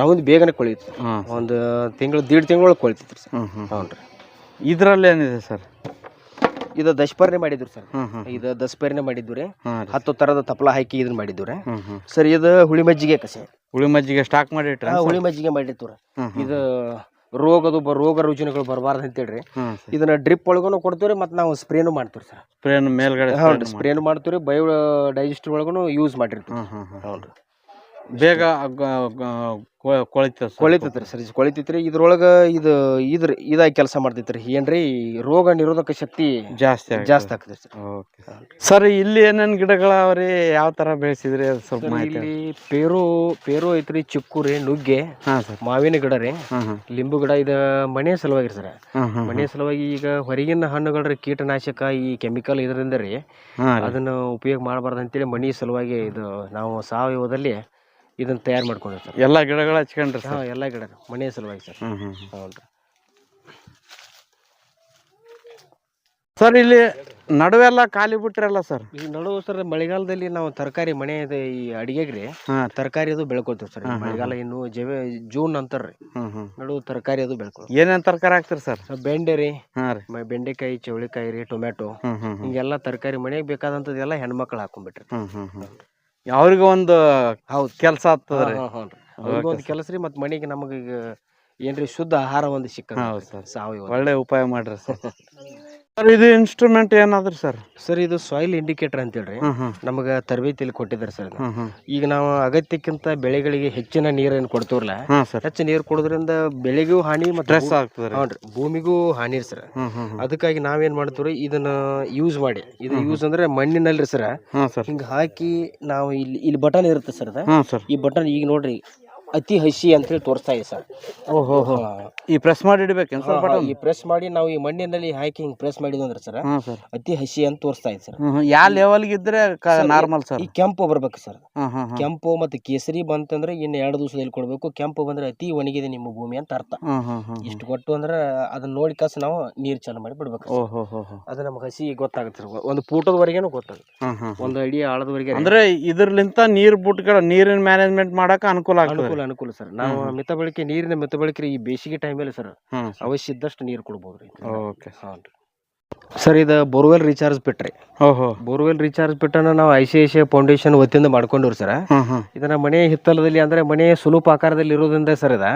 ರೌದಿ ಬೇಗನೆ ಕೊಳಿತು ಒಂದು ತಿಂಗಳು ದೀಡ್ ತಿಂಗಳು ಕೊಳಿತೈತ್ರಿ ಸರ್. ಹ್ಞೂ ರೀ ಇದ್ರಲ್ಲಿ ಏನಿದೆ ಸರ್? ಇದು ದಶಪರ್ಣೆ ಮಾಡಿದ್ರು ಸರ್. ಇದು ದಶಪರ್ಣೆ ಮಾಡಿದ್ದು ರೀ. ಹತ್ತು ತರದ ತಪ್ಪಲ ಹಾಕಿ ಇದನ್ನ ಮಾಡಿದ್ದು ರೀ. ಸರ್ ಇದು ಹುಳಿ ಮಜ್ಜಿಗೆ ಕಸೆ ಹುಳಿ ಮಜ್ಜಿಗೆ ಸ್ಟಾಕ್ ಮಾಡಿ ಇಟ್ರಿ ಹುಳಿ ಮಜ್ಜಿಗೆ ಮಾಡಿತ್ತು ರೀ ಇದು ರೋಗದು ಬ- ರೋಗ ರುಜಿನಗಳು ಬರಬಾರ್ದು ಅಂತೇಳಿ ಹೇಳ್ರಿ ಸರ್. ಇದನ್ನ ಡ್ರಿಪ್ ಒಳಗೂ ಕೊಡ್ತೀವಿ ಮತ್ತೆ ನಾವು ಸ್ಪ್ರೇನು ಮಾಡ್ತೀವಿ ಸರ್. ಸ್ಪ್ರೇನ್ ಮೇಲ್ಗಡೆ ಹೌದು ಸ್ಪ್ರೇನು ಮಾಡ್ತೀವಿ ಬಯೋ ಡೈಜೆಸ್ಟರ್ ಒಳಗೂ ಯೂಸ್ ಮಾಡಿರ್ತೀವಿ ಹೌದು ಬೇಗ ಕೊಳಿತ ಕೊಳಿತೈತ್ರಿ ಸರ್ ಕೊಳಿತೈತ್ರಿ. ಇದ್ರೊಳಗೆ ಇದು ಇದ್ರ ಇದಾಗಿ ಕೆಲಸ ಮಾಡ್ತೈತ್ರಿ. ಏನ್ರಿ ರೋಗ ನಿರೋಧಕ ಶಕ್ತಿ ಜಾಸ್ತಿ ಜಾಸ್ತಿ ಆಗ್ತದೆ ಸರ್. Okay sir. ಇಲ್ಲಿ ರೀ ಗಿಡಗಳವ್ರಿ? ಯಾವ ತರ ಬೆಳೆಸಿದ್ರಿ? ಅದು ಸ್ವಲ್ಪ ಮಾಹಿತಿ ಇಲ್ಲಿ ಪೇರು ಪೇರು ಐತ್ರಿ ಚಿಕ್ಕು ರೀ ನುಗ್ಗೆ ಹಾಂ ಸರ್. ಮಾವಿನ ಗಿಡ ರೀ. ಲಿಂಬು ಗಿಡ ಇದು ಮನೆ ಸಲುವಾಗಿ ಸರ್. ಮನೆ ಸಲುವಾಗಿ ಈಗ ಹೊರಗಿನ ಹಣ್ಣುಗಳ ಕೀಟನಾಶಕ ಈ ಕೆಮಿಕಲ್ ಇದರಿಂದ ರೀ. ಅದನ್ನ ರೀ. ಅದನ್ನು ಉಪಯೋಗ ಮಾಡಬಾರ್ದು ಅಂತೇಳಿ ಮನೆ ಸಲುವಾಗಿ ಇದು ನಾವು ಸಾವಯವದಲ್ಲಿ ಇದನ್ನ ತಯಾರು ಮಾಡ್ಕೊಂಡ್ರಿ ಸರ್. ಎಲ್ಲ ಗಿಡಗಳು ಹಚ್ಕೊಂಡ್ರಿ ಹಾಂ ಸರ್. ಎಲ್ಲ ಗಿಡ ಮನೆ ಸಲುವಾಗಿ ಸರ್. ಹ್ಞೂ ರೀ ಸರ್ ಇಲ್ಲಿ ನಡುವೆಲ್ಲ ಖಾಲಿ ಬಿಟ್ರಲ್ಲ ಸರ್? ಈ ನಡುವೆ ಸರ್ ಮಳೆಗಾಲದಲ್ಲಿ ನಾವು ತರಕಾರಿ ಮನೆ ಇದೆ ಈ ಅಡಿಗೆಗ್ರಿ ರೀ. ಹಾಂ. ತರಕಾರಿ ಅದು ಬೆಳ್ಕೊತೀವಿ ಸರ್. ಈ ಮಳೆಗಾಲ ಇನ್ನು ಜವೆ ಜೂನ್ ಅಂತಾರ್ರಿ ನಡುವೆ ತರಕಾರಿ ಅದು ಬೆಳ್ಕೊ ಏನೇನ್ ತರಕಾರಿ ಹಾಕ್ತೀರಿ ಸರ್? ಬೆಂಡೆ ರೀ. ಹಾಂ ರೀ. ಮ- ಬೆಂಡೆಕಾಯಿ ಚೌಳಿಕಾಯಿ ರೀ ಟೊಮ್ಯಾಟೊ. ಹಿಂಗೆಲ್ಲ ತರಕಾರಿ ಮನೆಗೆ ಬೇಕಾದಂಥದ್ದೆಲ್ಲ ಹೆಣ್ಮಕ್ಳು ಹಾಕೊಂಡ್ಬಿಟ್ರಿ. ಹ್ಮ್. ಅವ್ರಿಗೆ ಒಂದು ಹೌದು. ಕೆಲಸ ಆಗ್ತದ್ರಿ ಒಂದು ಕೆಲಸ ರೀ ಮತ್ತು ಮನೆಗೆ ನಮಗೆ ಈಗ ಏನ್ರಿ ಶುದ್ಧ ಆಹಾರ ಒಂದು ಸಿಕ್ಕ ಒಳ್ಳೆ ಉಪಾಯ ಮಾಡ್ರಿ ಸರ್. ಸರ್ ಇದು ಇನ್ಸ್ಟ್ರೂಮೆಂಟ್ ಏನಾದ್ರಿ ಸರ್? ಸರ್ ಇದು ಸಾಯಿಲ್ ಇಂಡಿಕೇಟರ್ ಅಂತೇಳಿ ನಮಗೆ ತರಬೇತಿಯಲ್ಲಿ ಕೊಟ್ಟಿದ್ದಾರೆ ಸರ್ ಇದು. ಈಗ ನಾವು ಅಗತ್ಯಕ್ಕಿಂತ ಬೆಳೆಗಳಿಗೆ ಹೆಚ್ಚಿನ ನೀರನ್ನು ಕೊಡ್ತೀವಲ್ಲ ಹೆಚ್ಚು ನೀರು ಕೊಡೋದ್ರಿಂದ ಬೆಳೆಗೂ ಹಾನಿ ಮತ್ತೆ ಭೂಮಿಗೂ ಹಾನಿ ಸರ್. ಹ್ಮ್ ಹ್ಮ್ ಹ್ಮ್. ಅದಕ್ಕಾಗಿ ನಾವೇನ್ ಮಾಡ್ತೀವ್ರಿ ಇದನ್ನ ಯೂಸ್ ಮಾಡಿ. ಇದು ಯೂಸ್ ಅಂದ್ರೆ ಮಣ್ಣಿನಲ್ಲಿ ಸರ್. ಹಾಂ ಸರ್. ಹಿಂಗ ಹಾಕಿ ನಾವು ಇಲ್ಲಿ ಇಲ್ಲಿ ಬಟನ್ ಇರುತ್ತೆ ಸರ್ ಅದ ಹಾಂ ಸರ್. ಈ ಬಟನ್ ಈಗ ನೋಡ್ರಿ ಅತಿ ಹಸಿ ಅಂತ ಹೇಳಿ ತೋರಿಸ್ತಾ ಇದೆ ಸರ್. ಓಹೋ ಈ ಪ್ರೆಸ್ ಮಾಡಿ ಇಡಬೇಕು ಸರ್ ಬಟನ್ ಈ ಪ್ರೆಸ್ ಮಾಡಿ ನಾವು ಈ ಮಣ್ಣಿನಲ್ಲಿ ಹಾಕಿ ಹಿಂಗ್ ಪ್ರೆಸ್ ಮಾಡಿದ್ವಿ ಅಂದ್ರೆ ಸರ್ ಹಾಂ ಸರ್ ಅತಿ ಹಸಿ ಅಂತ ತೋರಿಸ್ತಾ ಇದೆ ಸರ್ ಯಾವ ಲೆವೆಲ್ಗೆ ಇದ್ರೆ Sir, ನಾರ್ಮಲ್ ಸರ್ ಈ ಕೆಂಪು ಬರ್ಬೇಕು ಸರ್ ಹಾಂ ಹಾಂ ಹಾಂ ಕೆಂಪು ಮತ್ತೆ ಕೇಸರಿ ಬಂತಂದ್ರೆ ಇನ್ನು ಎರಡು ದಿವಸದಲ್ಲಿ ಕೊಡಬೇಕು. ಕೆಂಪು ಬಂದ್ರೆ ಅತಿ ಒಣಗಿದೆ ನಿಮ್ಮ ಭೂಮಿ ಅಂತ ಅರ್ಥ. ಹಾಂ ಹಾಂ ಹಾಂ ಇಷ್ಟು ಕೊಟ್ಟು ಅಂದ್ರೆ ಅದನ್ನ ನೋಡಿ ಕಾಸು ನಾವು ನೀರ್ ಚಾಲು ಮಾಡಿ ಬಿಡ್ಬೇಕು sir. ಹೋ ಹೋ ಹೋ. ಅದು ನಮ್ಗೆ ಹಸಿ ಗೊತ್ತಾಗುತ್ತೆ ಸರ್ ಒಂದು ಪೂಟದವರೆಗೆ ಗೊತ್ತಾಗುತ್ತೆ. ಹಾಂ ಹಾಂ ಒಂದು ಅಡಿ ಆಳದವರೆಗೆ ಅಂದ್ರೆ ಇದ್ರಲಿಂತ ನೀರ್ ಬುಟ್ಗಳ ನೀರಿನ ಮ್ಯಾನೇಜ್ಮೆಂಟ್ ಮಾಡಕ ಅನುಕೂಲ ಆಗ್ತದೆ. ಅನುಕೂಲ ಅನುಕೂಲ ಸರ್ ನಾವು ಮಿತ ಬಳಕೆ ನೀರಿನ ಮಿತ ಬಳಕೆ ಈ ಬೇಸಿಗೆ ಟೈಮಲ್ಲಿ ಸರ್ ಅವಶ್ಯ ಇದ್ದಷ್ಟು ನೀರು ಕೊಡ್ಬೋದು ರೀ ಓಕೆ. ಹಾಂ ಸರ್ ಇದು ಬೋರ್ವೆಲ್ ರೀಚಾರ್ಜ್ ಬಿಟ್ರಿ. ಓಹೋ. ಬೋರ್ವೆಲ್ ರೀಚಾರ್ಜ್ ಬಿಟ್ಟನ ನಾವು I C I C foundation ವತಿಯಿಂದ ಮಾಡ್ಕೊಂಡ್ರಿ ಸರ್. ಇದನ್ನ ಮನೆ ಹಿತ್ತಲದಲ್ಲಿ ಅಂದ್ರೆ ಮನೆ ಸುಲಭ ಆಕಾರದಲ್ಲಿ ಇರೋದ್ರಿಂದ ಸರ್ ಇದ.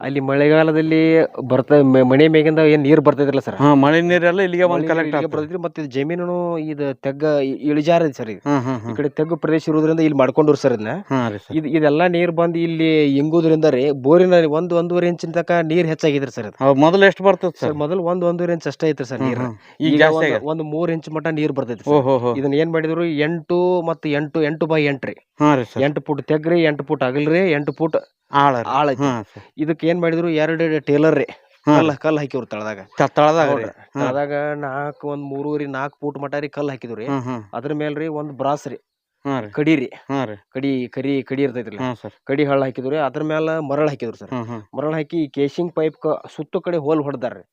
ಅಲ್ಲಿ ಮಳೆಗಾಲದಲ್ಲಿ ಬರ್ತ ಮ- ಮನೆ ಮೇಗಿಂದ ಏನ್ ನೀರ್ ಬರ್ತೈತಿಲ್ಲ ಸರ್? ಹಾಂ ಮಳೆ ನೀರೆಲ್ಲ ಇಲ್ಲಿಗೆ ಬಂದು ಕಲೆಕ್ಟ್ ಆಗ್ತದೆ. ಮತ್ತೆ ಇದು ಜಮೀನು ಇದು ತೆಗ್ಗ ಇ- ಇಳಿಜಾರ ಇದೆ ಸರ್ ಇದು. ಈ ಕಡೆ ತೆಗ್ಗು ಪ್ರದೇಶ ಇರೋದ್ರಿಂದ ಇಲ್ಲಿ ಮಾಡ್ಕೊಂಡ್ರು ಸರ್ ಇದನ್ನ ಹಾ ರೀ ಸರ್. ಇದು ಇದೆಲ್ಲ ನೀರ್ ಬಂದು ಇಲ್ಲಿ ಇಂಗುದ್ರಿಂದ ರೀ ಬೋರಿನ ಒಂದು ಒಂದೂವರೆ ಇಂಚಿನ ತನಕ ನೀರ್ ಹೆಚ್ಚಾಗಿದ್ರಿ ಸರ್ ಇದು. ಹೌದು ಮೊದಲು ಎಷ್ಟು ಬರ್ತದೆ ಸರ್ ಸರ್? ಮೊದಲು ಒಂದ್ ಒಂದೂವರೆ ಇಂಚ್ ಅಷ್ಟೇ ಐತ್ರಿ ಸರ್ ನೀರು. ಈಗ ಜಾಸ್ತಿ ಒಂದ್- ಆಗ್ಯದ ಒಂದ್ ಮೂರ್ ಇಂಚ್ ಮಟ್ಟ ನೀರ್ ಬರ್ತೈತಿ ಸರ್. ಓಹೋ ಹೋ ಇದನ್ನ ಏನ್ ಮಾಡಿದ್ರು? ಎಂಟು ಮತ್ತು ಎಂಟು ಎಂಟು ಬೈ ಎಂಟ್ರಿ ಹಾಂ ರೀ ಸರ್. ಎಂಟು ಫುಟ್ ತೆಗ್ರಿ ಎಂಟು ಫುಟ್ ಅಗಲ್ರಿ ಎಂಟು ಫುಟ್ ಆಳ ರೀ. ಆಳ ಐತಿ. ಹಾಂ ಸರ್. ಇದಕ್ಕೆ ಏನ್ ಮಾಡಿದ್ರು? ಎರಡು ಟೇಲರ್ ರೀ. ಹಾಂ. ಕಲ್ಲ ಕಲ್ಲು ಹಾಕಿವ್ರು ತಳದಾಗ. ತ- ತಳದಾಗ ರೀ. ತಳದಾಗ ನಾಲ್ಕು ಒಂದ್ ಮೂರುವರಿ ನಾಲ್ಕು ಫೂಟ್ ಮಟ್ಟ ರೀ ಕಲ್ಲು ಹಾಕಿದ್ರು ರೀ. ಹಾಂ ಹಾಂ. ಅದ್ರ ಮೇಲೆ ರೀ ಒಂದ್ ಬ್ರಾಸ್ ರೀ. ಹಾಂ ರೀ. ಕಡಿ ರೀ. ಹಾಂ ರೀ. ಕಡಿ ಕರಿ ಕಡಿ ಹಾಂ ಸರ್. ಕಡಿ ಹಳ್ಳ ಹಾಕಿದ್ರು ರೀ. ಅದ್ರ ಮೇಲೆ ಮರಳು ಹಾಕಿದ್ರು ಸರ್. ಮರಳ ಹಾಂ. ಮರಳು ಹಾಕಿ ಕೇಶಿಂಗ್ ಪೈಪ್ ಸುತ್ತ ಕಡೆ ಹೋಲ್ ಹೊಡೆದಾರ್ರಿ.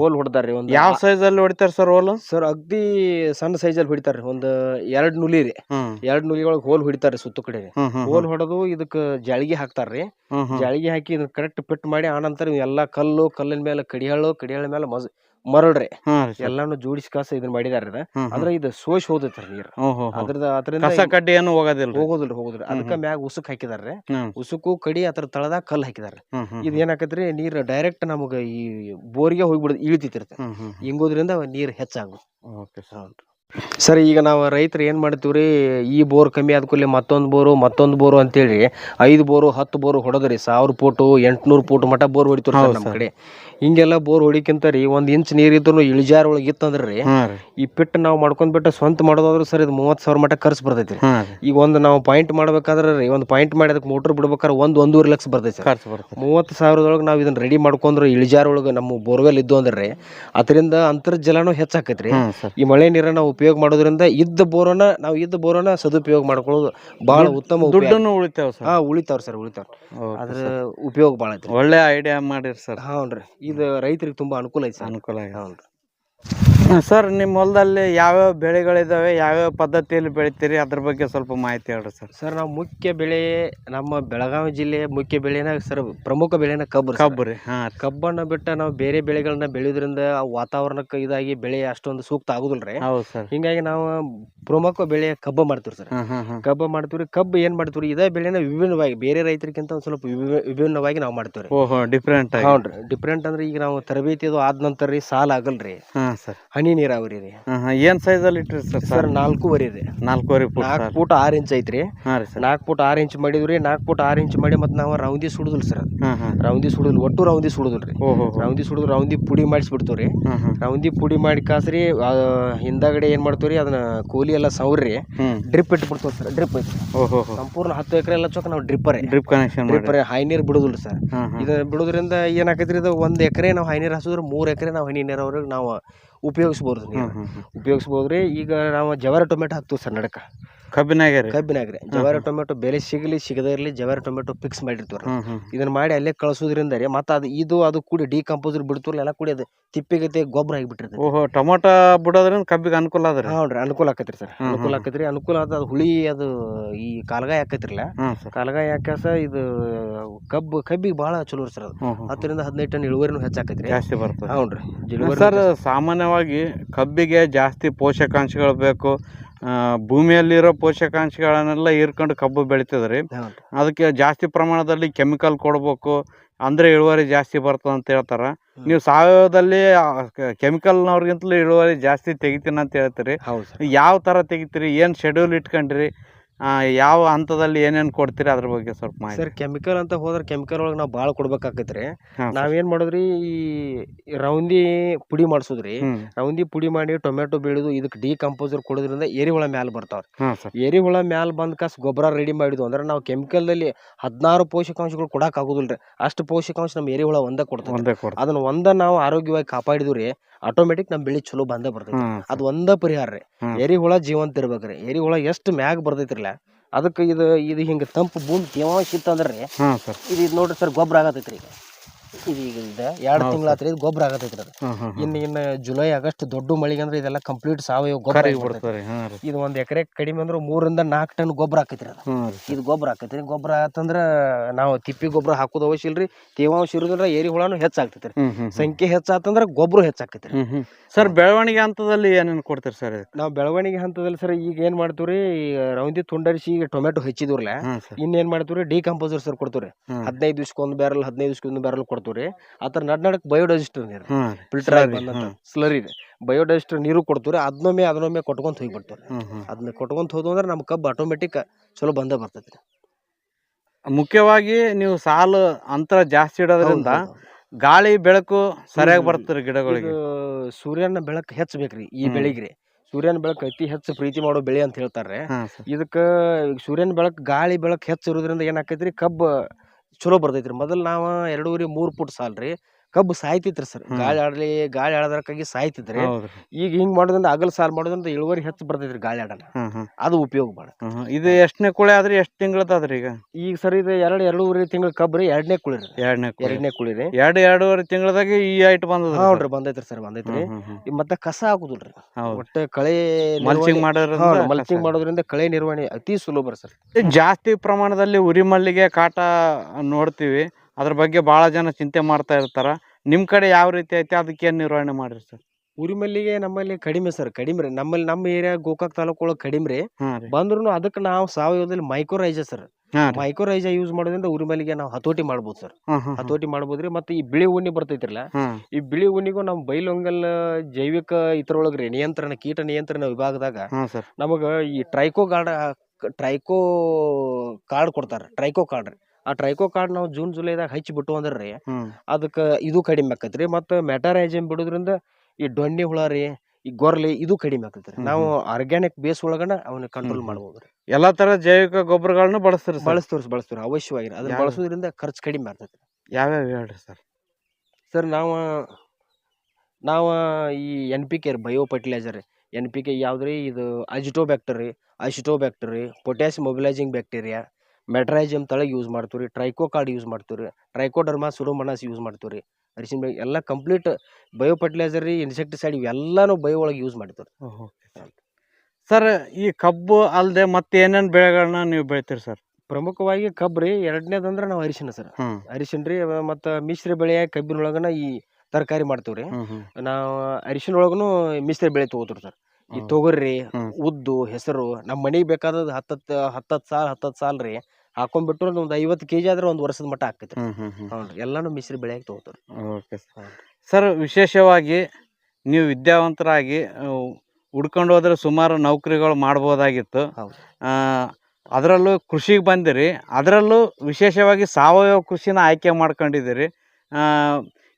ಹೋಲ್ ಹೊಡ್ದಾರ್ರಿ ಒಂದು ಯಾವ ಅಲ್ಲಿ ಹೊಡಿತಾರ ಸರ್ ಹೋಲ್? ಸರ್ ಅಗ್ದಿ ಸಣ್ಣ ಸೈಜಲ್ಲಿ ಹೊಡಿತಾರ್ರಿ ಒಂದು ಎರಡ್ ನುಲಿ ರೀ. ಎರಡ್ ನುಲಿ ಒಳಗ್ ಹೋಲ್ ಹೊಡಿತಾರ್ರಿ ಸುತ್ತ ಕಡೆ ಹೋಲ್ ಹೊಡೆದು ಇದಕ್ಕ ಜಾಳಿಗೆ ಹಾಕ್ತಾರ್ರಿ. ಜಾಳಿಗೆ ಹಾಕಿ ಇದನ್ನ ಕರೆಕ್ಟ್ ಫಿಟ್ ಮಾಡಿ ಆನಂತರ ಎಲ್ಲಾ ಕಲ್ಲು ಕಲ್ಲಿನ ಮೇಲೆ ಕಡಿಯಾಳು ಕಡಿಯಾಳ ಮೇಲೆ ಮಜ್ ಮರಳ್ರಿ. ಹಾಂ ರೀ ಸರ್. ಎಲ್ಲಾನು ಜೋಡಿಸಿ ಕಾಸ ಇದನ್ನ ಮಾಡಿದಾರ ಇದ ಹ್ಮ್ ಹ್ಮ್. ಆದ್ರೆ ಇದು ಸೋಶ್ ಹೋದೈತ್ರಿ ನೀರ್. ಅದ್ರದ ಅದರಿಂದ ಕಸ ಕಡ್ಡಿ ಏನು ಹೋಗೋದಿಲ್ಲ ಹೋಗೋದಿಲ್ರಿ ಹೋಗೋದಿಲ್ರಿ. ಅದಕ್ಕ ಮ್ಯಾಗ ಉಸುಕ್ ಹಾಕಿದಾರ್ರಿ. ಹ್ಮ್. ಉಸುಕು ಕಡಿ ಅದ್ರ ತಳದಾಗ ಕಲ್ ಹಾಕಿದಾರೆ ಹ್ಮ್ ಹ್ಮ್ ಇದ್ ಏನಾಕತ್ರಿ ನೀರ್ ಡೈರೆಕ್ಟ್ ನಮಗ ಈ ಬೋರ್ಗೆ ಹೋಗ್ಬಿಡ್ ಇಳಿತೈತಿರ್ತ ಹ್ಮ್ ಹ್ಮ್ ಹಿಂಗೋದ್ರಿಂದ ನೀರ್ ಹೆಚ್ಚಾಗ ಓಕೆ ಸರ್. ಸರ್ ಈಗ ನಾವು ರೈತರು ಏನು ಮಾಡ್ತೀವ್ರಿ? ಈ ಬೋರ್ ಕಮ್ಮಿ ಆದ ಕೂಡಲೇ ಮತ್ತೊಂದು ಬೋರು ಮತ್ತೊಂದು ಬೋರು ಅಂತೇಳಿ ಐದು ಬೋರು ಹತ್ತು ಬೋರು ಹೊಡೆದ್ರಿ. ಸಾವಿರ ಫೂಟು ಎಂಟುನೂರು ಫೂಟ್ ಮಟ್ಟ ಬೋರ್ ಹೊಡಿತೀವಿ ರೀ ನಮ್ಮ ಕಡೆ. ಹಿಂಗೆಲ್ಲ ಬೋರ್ ಹೊಡಿಕಿಂತ ರೀ ಒಂದು ಇಂಚ್ ನೀರು ಇದ್ರು ಇಳಿಜಾರ ಒಳಗೆ ಇತ್ತಂದ್ರೆ ರೀ. ರೀ ಈ ಪಿಟ್ ನಾವು ಮಾಡ್ಕೊಂಡ್ಬಿಟ್ಟು ಸ್ವಂತ ಮಾಡೋದಾದ್ರೆ ಸರ್ ಇದು ಮೂವತ್ತು ಸಾವಿರ ಮಟ್ಟ ಖರ್ಚು ಬರ್ತೈತಿ ರೀ ರೀ. ಈಗ ಒಂದು ನಾವು ಪಾಯಿಂಟ್ ಮಾಡ್ಬೇಕಾದ್ರೆ ರೀ ಒಂದು ಪಾಯಿಂಟ್ ಮಾಡಿದಕ್ಕೆ ಮೋಟ್ರ್ ಬಿಡ್ಬೇಕಾದ್ರೆ ಒಂದು ಒಂದೂವರೆ ಲಕ್ಷ ಬರ್ತೈತಿ ಸರ್. ಖರ್ಚು ಬರ್ತದೆ ಮೂವತ್ತು ಸಾವಿರದೊಳಗೆ ನಾವು ಇದನ್ನ ರೆಡಿ ಮಾಡ್ಕೊಂಡ್ರೆ ಇಳಿಜಾರ ಒಳಗೆ ನಮ್ಮ ಬೋರ್ವೆಲ್ ಇದ್ದು ಅಂದ್ರೆ ರೀ ಅದರಿಂದ ಅಂತರ್ಜಲನೂ ಹೆಚ್ಚಾಕೈತಿ ರೀ ಈ ಮಳೆ ನೀರನ್ನ ನಾವು ಉಪಯೋಗ ಮಾಡೋದ್ರಿಂದ ಇದ್ದ ಬೋರನ್ನ ನಾವು ಇದ್ದ ಬೋರನ್ನ ಸದುಪಯೋಗ ಮಾಡ್ಕೊಳ್ಳೋದು ಬಹಳ ಉತ್ತಮ ಉಪಯೋಗ. ದುಡ್ಡನ್ನು ಉಳಿತೇವೆ ಸರ್. ಹಾ ಉಳಿತಾವ್ರಿ ಸರ್ ಉಳಿತಾವ್ರಿ. ಅದ್ರ ಉಪಯೋಗ ಭಾಳ ಐತ್ರಿ. ಒಳ್ಳೆ ಐಡಿಯಾ ಮಾಡಿರಿ ಸರ್. ಹೌನ್ರಿ. ಇದು ರೈತರಿಗೆ ತುಂಬಾ ಅನುಕೂಲ ಐತಿ ಸರ್. ಅನುಕೂಲ ಆಗಿದೆ. ಸರ್ ನಿಮ್ಮ ಹೊಲದಲ್ಲಿ ಯಾವ್ಯಾವ ಬೆಳೆಗಳಿದಾವೆ ಯಾವ್ಯಾವ ಪದ್ಧತಿಯಲ್ಲಿ ಬೆಳಿತೀರಿ? ಅದ್ರ ಬಗ್ಗೆ ಸ್ವಲ್ಪ ಮಾಹಿತಿ ಹೇಳ್ರಿ ಸರ್. ಸರ್ ನಾವು ಮುಖ್ಯ ಬೆಳೆ ನಮ್ಮ ಬೆಳಗಾವಿ ಜಿಲ್ಲೆಯ ಮುಖ್ಯ ಬೆಳೆನ ಸರ್ ಪ್ರಮುಖ ಬೆಳೆನ ಕಬ್ಬು ಕಬ್ಬು ರೀ ಹಾಂ ಕಬ್ಬನ್ನು ಬಿಟ್ಟ ನಾವು ಬೇರೆ ಬೆಳೆಗಳನ್ನ ಬೆಳೆಯೋದ್ರಿಂದ ಆ ವಾತಾವರಣಕ್ಕೆ ಇದಾಗಿ ಬೆಳೆ ಅಷ್ಟೊಂದು ಸೂಕ್ತ ಆಗುದಿಲ್ಲ ರೀ. ಹೌದು ಸರ್. ಹಿಂಗಾಗಿ ನಾವು ಪ್ರಮುಖ ಬೆಳೆ ಕಬ್ಬು ಮಾಡ್ತೀವಿ ಸರ್. ಕಬ್ಬು ಮಾಡ್ತೀವಿ ರೀ. ಕಬ್ಬ ಏನ್ ಮಾಡ್ತೀವಿ ಇದೇ ಬೆಳೆನ ವಿಭಿನ್ನವಾಗಿ ಬೇರೆ ರೈತರಿಗಿಂತ ಒಂದು ಸ್ವಲ್ಪ ವಿಭಿ- ವಿಭಿನ್ನವಾಗಿ ನಾವು ಮಾಡ್ತೀವ್ರಿ ಓಹೋ ಡಿಫ್ರೆಂಟ್ ಹೌನ್ರಿ ಡಿಫ್ರೆಂಟ್ ಅಂದ್ರೆ ಈಗ ನಾವು ತರಬೇತಿ ಅದು ಆದ ನಂತರ ರೀ ಸಾಲ ಆಗಲ್ರಿ. ಹಾಂ ಸರ್. ಹನಿ ನೀರಾವರಿ ರೀ. ಏನ್ ಏನು ಸೈಜಲ್ಲಿ ಇಟ್ಟಿರಿ ಸರ್ ಸರ್? ನಾಲ್ಕೂವರೆ ರೀ. ನಾಲ್ಕೂವರೆ ಫುಟ್ ನಾಲ್ಕು ಫೂಟ್ ಆರು ಇಂಚ್ ಐತ್ರಿ. ಹಾಂ ರೀ ಸರ್. ನಾಲ್ಕು ಫೂಟ್ ಆರು ಇಂಚ್ ಮಾಡಿದ್ರಿ ನಾಲ್ಕು ಫೂಟ್ ಆರ್ ಇಂಚ್ ಮಾಡಿ ಮತ್ತೆ ನಾವು ರೌಂದಿ ಸುಡುದಿಲ್ಲ ಸರ್ ಹಾಂ ಹಾಂ. ರೌಂದಿ ಸುಡುದಿಲ್ಲ ಒಟ್ಟು ರೌಂದಿ ಸುಡುದಿಲ್ಲ ಓಹೋ ರೌಂದಿ ಸುಡುದು ರೌಂದಿ ಪುಡಿ ಹಾಂ ಹಾಂ. ರೌಂದಿ ಪುಡಿ ಮಾಡಿ ಕಾಸ್ರಿ ಆ, ಹಿಂದಾಗಡೆ ಏನ್ ಮಾಡ್ತೀವ್ರಿ ಅದನ್ನ ಕೂಲಿ ಎಲ್ಲ ಸೌರ್ರಿ ಹ್ಞೂ ಡ್ರಿಪ್ ಇಟ್ಬಿಡ್ತೀವಿ ಸರ್ ಡ್ರಿಪ್ ಐತಿ ಓಹೋ ಸಂಪೂರ್ಣ ಹತ್ತು ಎಕರೆ ಎಲ್ಲ ಚೊಕ್ಕ ನಾವು ಡ್ರಿಪ್ಪರೇ ಡ್ರಿಪ್ ಕನೆಕ್ಷನ್ ಮಾಡಿ. ಡ್ರಿಪ್ಪರೇ ಹೈ ನೀರು ಬಿಡುದಿಲ್ಲ ಸರ್. ಹಾಂ ಇದು ಬಿಡೋದ್ರಿಂದ ಏನಾಕೈತ್ರಿ ಇದು ಒಂದ್ ಎಕರೆ ನಾವು ಹೈ ನೀರು ಹಸಿದ್ರೆ ಮೂರ್ ಎಕರೆ ನಾವು ಹನಿ ನೀರಾವರಿಗೆ ನಾವು ಉಪಯೋಗಿಸ್ಬೋದು ನೀವು. ಉಪಯೋಗಿಸ್ಬೋದು ಉಪಯೋಗಿಸ್ಬೋದ್ರಿ. ಈಗ ನಾವು ಜವಾರಿ ಟೊಮೆಟೊ ಹಾಕ್ತೀವಿ ಸರ್ ನಡಕ. ಕಬ್ಬಿನಾಗೆ ರೀ. ಕಬ್ಬಿನಾಗ್ರಿ ಜವಾರಿ ಟೊಮೆಟೊ ಬೆಲೆ ಸಿಗಲಿ ಸಿಗದೇ ಇರಲಿ ಜವಾರಿ ಟೊಮೆಟೊ ಫಿಕ್ಸ್ ಹ್ಞೂ ಇದನ್ನ ಮಾಡಿ ಅಲ್ಲೇ ಕಳ್ಸೋದ್ರಿಂದ ರೀ ಮತ್ತೆ ಅದು ಇದು ಅದು ಕೂಡಿ ಡಿಕಂಪೋಸರ್ ಬಿಡ್ತೀವಲ್ಲ ಎಲ್ಲ ಕೂಡಿ ಅದು ತಿಪ್ಪಿಗತೆ ಗೊಬ್ಬರ ಆಗಿಬಿಟ್ಟಿರ್ತದೆ ಓಹೋ ಟೊಮೆಟೊ ಬಿಡೋದ್ರಿಂದ ಕಬ್ಬಿಗೆ ಅನುಕೂಲ ಅದ ರೀ. ಅನುಕೂಲ ಆಕತ್ರಿ ಸರ್. ಹ್ಮ್, ಅನುಕೂಲ ಆಕತ್ರಿ ಅನುಕೂಲ ಆದ ಅದು ಹುಳಿ ಅದು ಈ ಕಾಲಗಾಯ ಆಕೈತ್ರಲ್ಲ ಹಾಂ ಸರ್. ಕಾಲ್ಗಾಯ ಇದು ಕಬ್ಬು ಕಬ್ಬಿಗೆ ಭಾಳ ಚಲೋ ಇರ್ತಾರ ಸರ್ ಅದು. ಹತ್ತರಿಂದ ಹದಿನೈದು ಟನ್ ಇಳುವರಿನೂ ಹೆಚ್ಚಾಕತ್ರಿ. ಜಾಸ್ತಿ ಬರ್ತದೆ. ಹೌದ್ರಿ ಇಳುವರಿ ಸರ್ ಸಾಮಾನ್ಯವಾಗಿ ಕಬ್ಬಿಗೆ ಜಾಸ್ತಿ ಪೋಷಕಾಂಶಗಳು ಬೇಕು ಭೂಮಿಯಲ್ಲಿರೋ ಪೋಷಕಾಂಶಗಳನ್ನೆಲ್ಲ ಹೀರ್ಕೊಂಡು ಕಬ್ಬು ಬೆಳಿತದ್ರಿ. ಅದಕ್ಕೆ ಜಾಸ್ತಿ ಪ್ರಮಾಣದಲ್ಲಿ ಕೆಮಿಕಲ್ ಕೊಡ್ಬೇಕು ಅಂದ್ರೆ ಇಳುವರಿ ಜಾಸ್ತಿ ಬರ್ತದೆ ಅಂತ ಹೇಳ್ತಾರ. ನೀವು ಸಾವಯವದಲ್ಲಿ ಕೆಮಿಕಲ್ನವ್ರಿಗಿಂತಲೂ ಇಳುವರಿ ಜಾಸ್ತಿ ತೆಗಿತೀನಿ ಅಂತ ಹೇಳ್ತೀರಿ ಯಾವ ಥರ ತೆಗಿತೀರಿ ಏನು ಶೆಡ್ಯೂಲ್ ಇಟ್ಕೊಂಡ್ರಿ ಯಾವ ಹಂತದಲ್ಲಿ ಏನೇನು ಕೊಡ್ತೀರಿ ಅದ್ರ ಬಗ್ಗೆ ಸ್ವಲ್ಪ ಮಾಹಿತಿ. ಸರ್ ಕೆಮಿಕಲ್ ಅಂತ ಹೋದ್ರೆ ಕೆಮಿಕಲ್ ಒಳಗೆ ನಾವು ಭಾಳ ಕೊಡ್ಬೇಕಾಕೈತ್ರಿ. ನಾವೇನ್ ಮಾಡೋದ್ರಿ ಈ ರೌಂದಿ ಪುಡಿ ಮಾಡಿಸೋದ್ರಿ. ರೌಂದಿ ಪುಡಿ ಮಾಡಿ ಟೊಮೆಟೊ ಬೆಳೆದು ಇದಕ್ಕೆ ಡಿಕಂಪೋಸರ್ ಕೊಡೋದ್ರಿಂದ ಎರಿಹುಳ ಮ್ಯಾಲ ಬರ್ತಾವ್ರಿ. ಎರಿಹುಳ ಮ್ಯಾಲ ಬಂದ ಕಾಸ್ ಗೊಬ್ಬರ ರೆಡಿ ಮಾಡಿದ್ವು ಅಂದ್ರೆ ನಾವು ಕೆಮಿಕಲ್ದಲ್ಲಿ ಹದಿನಾರು ಪೋಷಕಾಂಶಗಳು ಕೊಡಕ್ ಆಗುದಿಲ್ರಿ. ಅಷ್ಟು ಪೋಷಕಾಂಶ ನಮ್ಮ ಎರಿಹುಳ ಒಂದ ಕೊಡ್ತದೆ ಅದನ್ನ ಒಂದ ನಾವು ಆರೋಗ್ಯವಾಗಿ ಕಾಪಾಡಿದ್ವಿ ರೀ ಆಟೋಮೆಟಿಕ್ ನಮ್ಮ ಬೆಳಿ ಚಲೋ ಬಂದೇ ಬರ್ತೈತಿ. ಅದು ಒಂದ ಪರಿಹಾರ ರೀ. ಎರಿಹುಳ ಜೀವಂತ ಇರ್ಬೇಕ್ರಿ. ಎರಿಹುಳ ಎಷ್ಟು ಮ್ಯಾಗ ಬರ್ತೈತ್ರಲ್ಲ. ಅದಕ್ಕೆ ಇದು ಇದು ಹಿಂಗ ತಂಪು ಭೂಮಿ ತೇವಾಂಶ ಇತ್ತಂದ್ರೆ ಇದು ಇದು ನೋಡ್ರಿ ಸರ್ ಗೊಬ್ಬರ ಆಗತೈತ್ರಿ ಈಗ. ಇದು ಈಗ ಇದು ಎರಡು ತಿಂಗಳ ತಿಂಗಳ ಇದು ಗೊಬ್ಬರ ಆಗತೈತ್ರಿ ಅದು. ಇನ್ನು ಇನ್ನು ಜುಲೈ ಆಗಸ್ಟ್ ದೊಡ್ಡ ಮಳಿಗೆ ಅಂದ್ರೆ ಇದೆಲ್ಲ ಕಂಪ್ಲೀಟ್ ಸಾವಯವ ಗೊಬ್ಬರ. ಬಿಡ್ತಾರೆ ಇದು ಒಂದು ಎಕರೆ ಕಡಿಮೆ ಅಂದ್ರೆ ಮೂರಿಂದ ನಾಲ್ಕು ಟನ್ ಗೊಬ್ಬರ ಆಕೈತ್ರಿ ಅದು. ಇದು ಗೊಬ್ಬರ ಆಕೈತ್ರಿ. ಗೊಬ್ಬರ ಆತಂದ್ರ ನಾವು ತಿಪ್ಪಿ ಗೊಬ್ಬರ ಹಾಕೋದು ಅವಶ್ಯ ಇಲ್ರಿ. ತೇವಾಂಶ ಇರೋದ್ರ ಏರಿ ಹುಳಾನು ಹೆಚ್ಚಾಗ್ತೈತ್ರಿ. ಹ್ಮ್ ಸಂಖ್ಯೆ ಹೆಚ್ಚಾತಂದ್ರ ಗೊಬ್ಬರ ಹೆಚ್ಚಾಕೈತ್ರಿ. ಸರ್ ಬೆಳವಣಿಗೆ ಹಂತದಲ್ಲಿ ಏನೇನು ಕೊಡ್ತೀರಿ ಸರ್ ನಾವು ಬೆಳವಣಿಗೆ ಹಂತದಲ್ಲಿ ಸರ್ ಈಗ ಏನ್ ಮಾಡ್ತೀವ್ರಿ ರೌಂದಿ ತುಂಡರಿಸಿ ಈಗ ಟೊಮೆಟೊ ಹೆಚ್ಚಿದ್ರಲ್ಲ ಇನ್ನೇನ್ ಮಾಡ್ತೀವ್ರಿ ಡಿಕಂಪೋಸರ್ ಸರ್ ಕೊಡ್ತೀವ್ರಿ. ಹದಿನೈದು ದಿವ್ಸಕ್ಕೊಂದು ಬ್ಯಾರಲ್ ಹದಿನೈದು ದಿವ್ಸಕ್ಕೆ ಒಂದು ಕೊಡ್ತೀವ್ರಿ. ಆ ಥರ ನಡ್ ನಡಕ್ ಬಯೋಡೈಜೆಸ್ಟರ್ ನೀರು. ಹಾಂ ರೀ ಫಿಲ್ಟರ್. ಸ್ಲರಿ ಬಯೋಡೈಜೆಸ್ಟರ್ ನೀರು ಕೊಡ್ತೀವ್ರಿ ಅದನ್ನೊಮ್ಮೆ ಅದನ್ನೊಮ್ಮೆ ಕೊಟ್ಕೊಂತ ಹೋಗಿ ಹ್ಮ್ ಹ್ಮ್. ಅದನ್ನ ಕೊಟ್ಕೊಂತ ಹೋದ್ವು ಅಂದ್ರೆ ನಮ್ಮ ಕಬ್ಬು ಆಟೋಮೆಟಿಕ್ ಚಲೋ ಬಂದ ಬರ್ತೈತಿ ಮುಖ್ಯವಾಗಿ ನೀವು ಸಾಲು ಅಂತರ ಜಾಸ್ತಿ ಇಡೋದ್ರಿಂದ ಗಾಳಿ ಬೆಳಕು ಸರಿಯಾಗಿ ಬರ್ತದ್ರಿ ಬರ್ತದೆ ಗಿಡಗಳಿಗೆ ಸೂರ್ಯನ ಬೆಳಕು ಹೆಚ್ಚಬೇಕ್ರಿ ಈ. ಬೆಳಿಗ್ರಿ. ಸೂರ್ಯನ ಬೆಳಕು ಅತಿ ಹೆಚ್ಚು ಪ್ರೀತಿ ಮಾಡೋ ಬೆಳೆ ಅಂತ ಹೇಳ್ತಾರೆ ಇದಕ್ಕೆ ಇದಕ್ಕ ಸೂರ್ಯನ ಬೆಳಕು ಗಾಳಿ ಬೆಳಕು ಹೆಚ್ಚು ಇರೋದ್ರಿಂದ ಏನಾಕೈತ್ರಿ ಕಬ್ಬು ಚಲೋ ಬರ್ತೈತ್ರಿ ಮೊದಲು ನಾವು ಎರಡೂವರೆ ಮೂರು ಫುಟ್ ಸಾಲ್ರಿ ಕಬ್ಬು ಸಾಯ್ತಿತ್ರಿ ಸರ್. ಗಾಳಿ ಆಡ್ಲಿ ಗಾಳಿ ಆಡೋದಕ್ಕಾಗಿ ಸಾಯ್ತಿದ್ರಿ ಹೌದ್ರಿ. ಈಗ ಹಿಂಗ್ ಮಾಡೋದ್ರಿಂದ ಅಗಲ್ ಸಾಲ್ ಮಾಡೋದ್ರಿಂದ ಇಳುವರಿ ಹೆಚ್ಚು ಬರ್ತೈತ್ರಿ ಗಾಳಿ ಆಡಲ್ಲ ಹ್ಮ್ ಹ್ಮ್. ಅದು ಉಪಯೋಗ ಮಾಡ ಹ್ಮ್. ಇದು ಎಷ್ಟನೇ ಕುಳೆ ಆದ್ರೆ ಎಷ್ಟು ತಿಂಗಳದಾದ್ರಿ ಈಗ? ಈಗ ಸರ್ ಇದು ಎರಡು ಎರಡೂವರೆ ತಿಂಗಳ ಕಬ್ರಿ ಎರಡನೇ ಕುಳಿರಿ ಎರಡನೇ ಕುಳೆ. ಎರಡನೇ ಕುಳಿರಿ. ಎರಡು ಎರಡೂವರೆ ತಿಂಗಳದಾಗ ಈ ಐಟ್ ಬಂದದ ನೋಡ್ರಿ ಬಂದೈತ್ರಿ ಸರ್ ಬಂದೈತ್ರಿ. ಈ ಮತ್ತೆ ಕಸ ಹಾಕುದಿಲ್ರಿ. ಹೌದು. ಒಟ್ಟ ಕಳೆ ಮಲ್ಚಿಂಗ್ ಮಾಡೋದ್ರಿಂದ ಮಲ್ಚಿಂಗ್ ಮಾಡೋದ್ರಿಂದ ಕಳೆ ನಿರ್ವಹಣೆ ಅತಿ ಸುಲಭ ಸರ್. ಜಾಸ್ತಿ ಪ್ರಮಾಣದಲ್ಲಿ ಉರಿ ಮಲ್ಲಿಗೆ ಕಾಟ ನೋಡ್ತೀವಿ. ಅದ್ರ ಬಗ್ಗೆ ಬಹಳ ಜನ ಚಿಂತೆ ಮಾಡ್ತಾ ಇರ್ತಾರ. ನಿಮ್ ಕಡೆ ಯಾವ ರೀತಿ ಐತಿ? ಅದಕ್ಕೆ ಏನ್ ನಿರ್ವಹಣೆ ಮಾಡ್ರಿ ಸರ್? ಉರಿಮಲ್ಲಿಗೆ ನಮ್ಮಲ್ಲಿ ಕಡಿಮೆ ಸರ್ ಕಡಿಮೆ ರೀ. ನಮ್ಮಲ್ಲಿ ನಮ್ಮ ಏರಿಯಾ ಗೋಕಾಕ್ ತಾಲೂಕು ಒಳಗೆ ಕಡಿಮೆ ರೀ. ಬಂದ್ರು ಅದಕ್ಕೆ ನಾವು ಸಾವಯವದಲ್ಲಿ ಮೈಕ್ರೋರೈಜ ಸರ್. ಮೈಕ್ರೋರೈಜ ಯೂಸ್ ಮಾಡೋದ್ರಿಂದ ಉರಿಮಲ್ಲಿಗೆ ನಾವು ಹತೋಟಿ ಮಾಡ್ಬೋದು ಸರ್. ಹತೋಟಿ ಮಾಡ್ಬೋದ್ರಿ ಮತ್ತೆ ಈ ಬಿಳಿ ಉಣ್ಣಿ ಬರ್ತೈತ್ರಲ್ಲ ಈ ಬಿಳಿ ಉಣ್ಣಿಗೂ ನಮ್ಮ ಬೈಲೊಂಗಲ್ ಜೈವಿಕ ಇದ್ರೊಳಗ್ರಿ ನಿಯಂತ್ರಣ ಕೀಟ ನಿಯಂತ್ರಣ ವಿಭಾಗದಾಗ ನಮಗ ಈ ಟ್ರೈಕೋ ಗಾರ್ಡ್ ಟ್ರೈಕೋ ಕಾರ್ಡ್ ಕೊಡ್ತಾರ ಟ್ರೈಕೋ ಕಾರ್ಡ್ ರೀ ಆ ಟ್ರೈಕೋ ಕಾರ್ಡ್ ನಾವು ಜೂನ್ ಜುಲೈದಾಗ ಹಚ್ಚಿ ಬಿಟ್ಟು ಅಂದ್ರೆ ರೀ ಅದಕ್ಕೆ ಇದು ಕಡಿಮೆ ಆಕತ್ರಿ ಮತ್ತು ಮೆಟಾರೈಜಮ್ ಬಿಡೋದ್ರಿಂದ ಈ ಡೊಣ್ಣಿ ಹುಳ ರೀ ಈ ಗೊರ್ಲಿ ಇದು ಕಡಿಮೆ ಆಗ್ತೈತೆ ರೀ ನಾವು ಆರ್ಗ್ಯಾನಿಕ್ ಬೇಸ್ ಒಳಗನ ಅವನ್ನ ಕಂಟ್ರೋಲ್ ಮಾಡಬಹುದು ಎಲ್ಲಾ ತರ ಜೈವಿಕ ಗೊಬ್ಬರಗಳನ್ನ ಬಳಸ್ತಾರೆ ಸರ್? ಬಳಸ್ತವ್ರಿ ಬಳಸ್ತವ್ರಿ. ಅವಶ್ಯವಾಗಿ ಅದನ್ನ ಬಳಸೋದ್ರಿಂದ ಖರ್ಚು ಕಡಿಮೆ ಆಗ್ತೈತಿ ಯಾವ್ಯಾವ ಹೇಳ್ರಿ ಸರ್? ಸರ್ ನಾವು ನಾವು ಈ N P K bio fertiliser N P K ಯಾವ್ದ್ರಿ? ಇದು azotobacter azotobacter potassium mobilising bacteria metarhizium ತಳಗೆ use ಮಾಡ್ತೀವಿ ರೀ ಟ್ರೈಕೋ ಕಾರ್ಡ್ ಯೂಸ್ ಮಾಡ್ತೀವಿ ರೀ ಟ್ರೈಕೋಡರ್ಮಾ ಸುಡೋಮನಾಸ್ ಯೂಸ್ ಮಾಡ್ತೀವಿ ರೀ ಅರಿಶಿನ ಬೆಳೆ ಎಲ್ಲ ಕಂಪ್ಲೀಟ್ ಬಯೋ ಫರ್ಟಿಲೈಸರ್ ರೀ ಇನ್ಸೆಕ್ಟಿಸೈಡ್ ಇವೆಲ್ಲನೂ ಬಯೋ ಒಳಗೆ ಯೂಸ್ ಮಾಡ್ತೀವಿ ಸರ್. ಈ ಕಬ್ಬು ಅಲ್ಲದೆ ಮತ್ತೆ ಏನೇನು ಬೆಳೆಗಳನ್ನ ನೀವು ಬೆಳಿತೀರಿ ಸರ್? ಪ್ರಮುಖವಾಗಿ ಕಬ್ಬು ರೀ ಎರಡನೇದಂದ್ರೆ ನಾವು ಅರಿಶಿನ ಸರ್. ಅರಿಶಿನ ರೀ ಮತ್ತು ಮಿಶ್ರ ಬೆಳೆ ಕಬ್ಬಿನೊಳಗನ ಈ ತರಕಾರಿ ಮಾಡ್ತೀವಿ ರೀ ನಾವು ಅರಿಶಿನ ಒಳಗೂ ಮಿಶ್ರ ಬೆಳೆ ತೊಗೋತೀವಿ ಸರ್. ಈ. ತೊಗರಿ. ಉದ್ದು ಹೆಸರು ನಮ್ಮ ಮನೆಗೆ ಬೇಕಾದದ್ದು ಹತ್ತತ್ತು ಹತ್ತತ್ತು ಸಾಲ್ ಹತ್ತತ್ತು ಸಾಲ್ ರೀ. ಹಾಕೊಂಡ್ಬಿಟ್ರೆ ಒಂದು ಐವತ್ತು ಕೆ ಜಿ ಆದ್ರೆ ಒಂದು ವರ್ಷದ ಮಟ್ಟ ಆಕೈತೆ ಹ್ಮ್ ಹ್ಮ್ ಹ್ಮ್. ಹ್ಞೂ ರೀ ಎಲ್ಲಾನು ಮಿಶ್ರಿ ಬೆಳೆಯಾಗಿ ತೊಗೋತಾರೆ. Okay sir. ಸರ್ ವಿಶೇಷವಾಗಿ ನೀವು ವಿದ್ಯಾವಂತರಾಗಿ ಹುಡ್ಕೊಂಡು ಹೋದ್ರೆ ಸುಮಾರು ನೌಕರಿಗಳು ಮಾಡ್ಬೋದಾಗಿತ್ತು. ಹೌದು. ಆ, ಅದರಲ್ಲೂ ಕೃಷಿಗೆ ಬಂದಿರಿ. ಅದರಲ್ಲೂ ವಿಶೇಷವಾಗಿ ಸಾವಯವ ಕೃಷಿನ ಆಯ್ಕೆ ಮಾಡ್ಕೊಂಡಿದ್ದೀರಿ.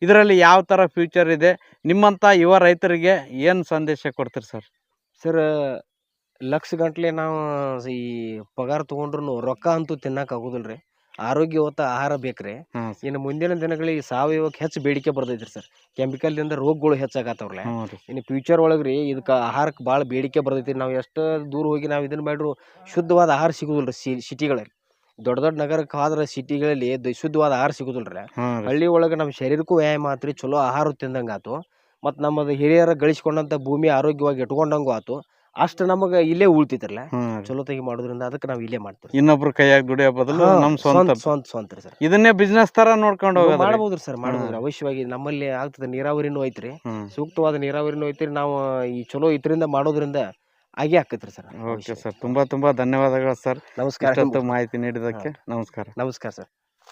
ಇದರಲ್ಲಿ ಯಾವ ಥರ ಫ್ಯೂಚರ್ ಇದೆ? ನಿಮ್ಮಂಥ ಯುವ ರೈತರಿಗೆ ಏನು ಸಂದೇಶ ಕೊಡ್ತೀರಿ ಸರ್? ಸರ್ ಲಕ್ಷ ಗಟ್ಲೆ ನಾವು ಈ ಪಗಾರ ತೊಗೊಂಡ್ರು ರೊಕ್ಕ ಅಂತೂ ತಿನ್ನಕ್ಕೆ ಆಗೋದಿಲ್ಲ ರೀ ಆರೋಗ್ಯವಂತ ಆಹಾರ ಬೇಕ್ರಿ. ಇನ್ನ ಮುಂದಿನ ದಿನಗಳಿಗೆ ಸಾವಯವಕ್ಕೆ ಹೆಚ್ಚು ಬೇಡಿಕೆ ಬರ್ತೈತ್ರಿ ಸರ್. ಕೆಮಿಕಲ್ದಿಂದ ರೋಗಗಳು ಹೆಚ್ಚಾಗತ್ತವ್ರಲ್ಲ ರೀ. ಇನ್ನು ಫ್ಯೂಚರ್ ಒಳಗೆ ರೀ ಇದಕ್ಕೆ ಆಹಾರಕ್ಕೆ ಭಾಳ ಬೇಡಿಕೆ ಬರ್ತೈತಿ ನಾವು ಎಷ್ಟು ದೂರ ಹೋಗಿ ನಾವು ಇದನ್ನ ಮಾಡಿದ್ರು ಶುದ್ಧವಾದ ಆಹಾರ ಸಿಗೋದಿಲ್ಲ ಸಿ ಸಿಟಿಗಳಲ್ಲಿ. ದೊಡ್ಡ ದೊಡ್ಡ ನಗರಕ್ಕೆ ಆದ್ರೆ ಸಿಟಿಗಳಲ್ಲಿ ಶುದ್ಧವಾದ ಆಹಾರ ಸಿಗೋದಿಲ್ಲ ರೀ. ಹಳ್ಳಿ ಒಳಗೆ ನಮ್ಮ ಶರೀರಕ್ಕೂ ವ್ಯಾಯಾಮ ಆತ್ರಿ ಚಲೋ ಆಹಾರ ತಿಂದಂಗೆ ಆತು. ಮತ್ತು ನಮ್ಮದು ಹಿರಿಯರ ಗಳಿಸ್ಕೊಂಡಂಥ ಭೂಮಿ ಆರೋಗ್ಯವಾಗಿ ಇಟ್ಕೊಂಡಂಗೂ ಆತು. ಅಷ್ಟು ನಮಗೆ ಇಲ್ಲೇ ಉಳ್ತಿದ್ರಲ್ಲ ಚಲೋತಾಗಿ ರೀ. ಚಲೋ ತೆಗಿ ಮಾಡೋದ್ರಿಂದ ಅದಕ್ಕೆ ನಾವು ಇಲ್ಲೇ ಮಾಡ್ತೀವಿ. ಇನ್ನೊಬ್ರ ಕೈಯಾಗ ದುಡಿಯೋ ಬದಲು ನಮ್ಮ ಸ್ವಂತ ಸ್ವಂತ ಸ್ವಂತ ರೀ ಸರ್. ಇದನ್ನೇ ಬಿಸ್ನೆಸ್ ತರ ನೋಡ್ಕೊಂಡು ಹೋಗೋದು ಮಾಡ್ಬೋದ್ರಿ ಸರ್ ಮಾಡ್ಬೋದ್ರಿ ಅವಶ್ಯವಾಗಿ ನಮ್ಮಲ್ಲಿ ಆಗ್ತದೆ ನೀರಾವರಿನೂ ಐತ್ರಿ. ಸೂಕ್ತವಾದ ನೀರಾವರಿನೂ ಐತ್ರಿ. ನಾವು ಈ ಚಲೋ ಇದರಿಂದ ಮಾಡೋದ್ರಿಂದ ಆಗಿ ಆಕತ್ರಿ ಸರ್ ಓಕೆ ಸರ್ ತುಂಬಾ ತುಂಬಾ ಧನ್ಯವಾದಗಳು ಸರ್. ನಮಸ್ಕಾರ. ಮಾಹಿತಿ ನೀಡಿದಕ್ಕೆ ನಮಸ್ಕಾರ. ನಮಸ್ಕಾರ ಸರ್.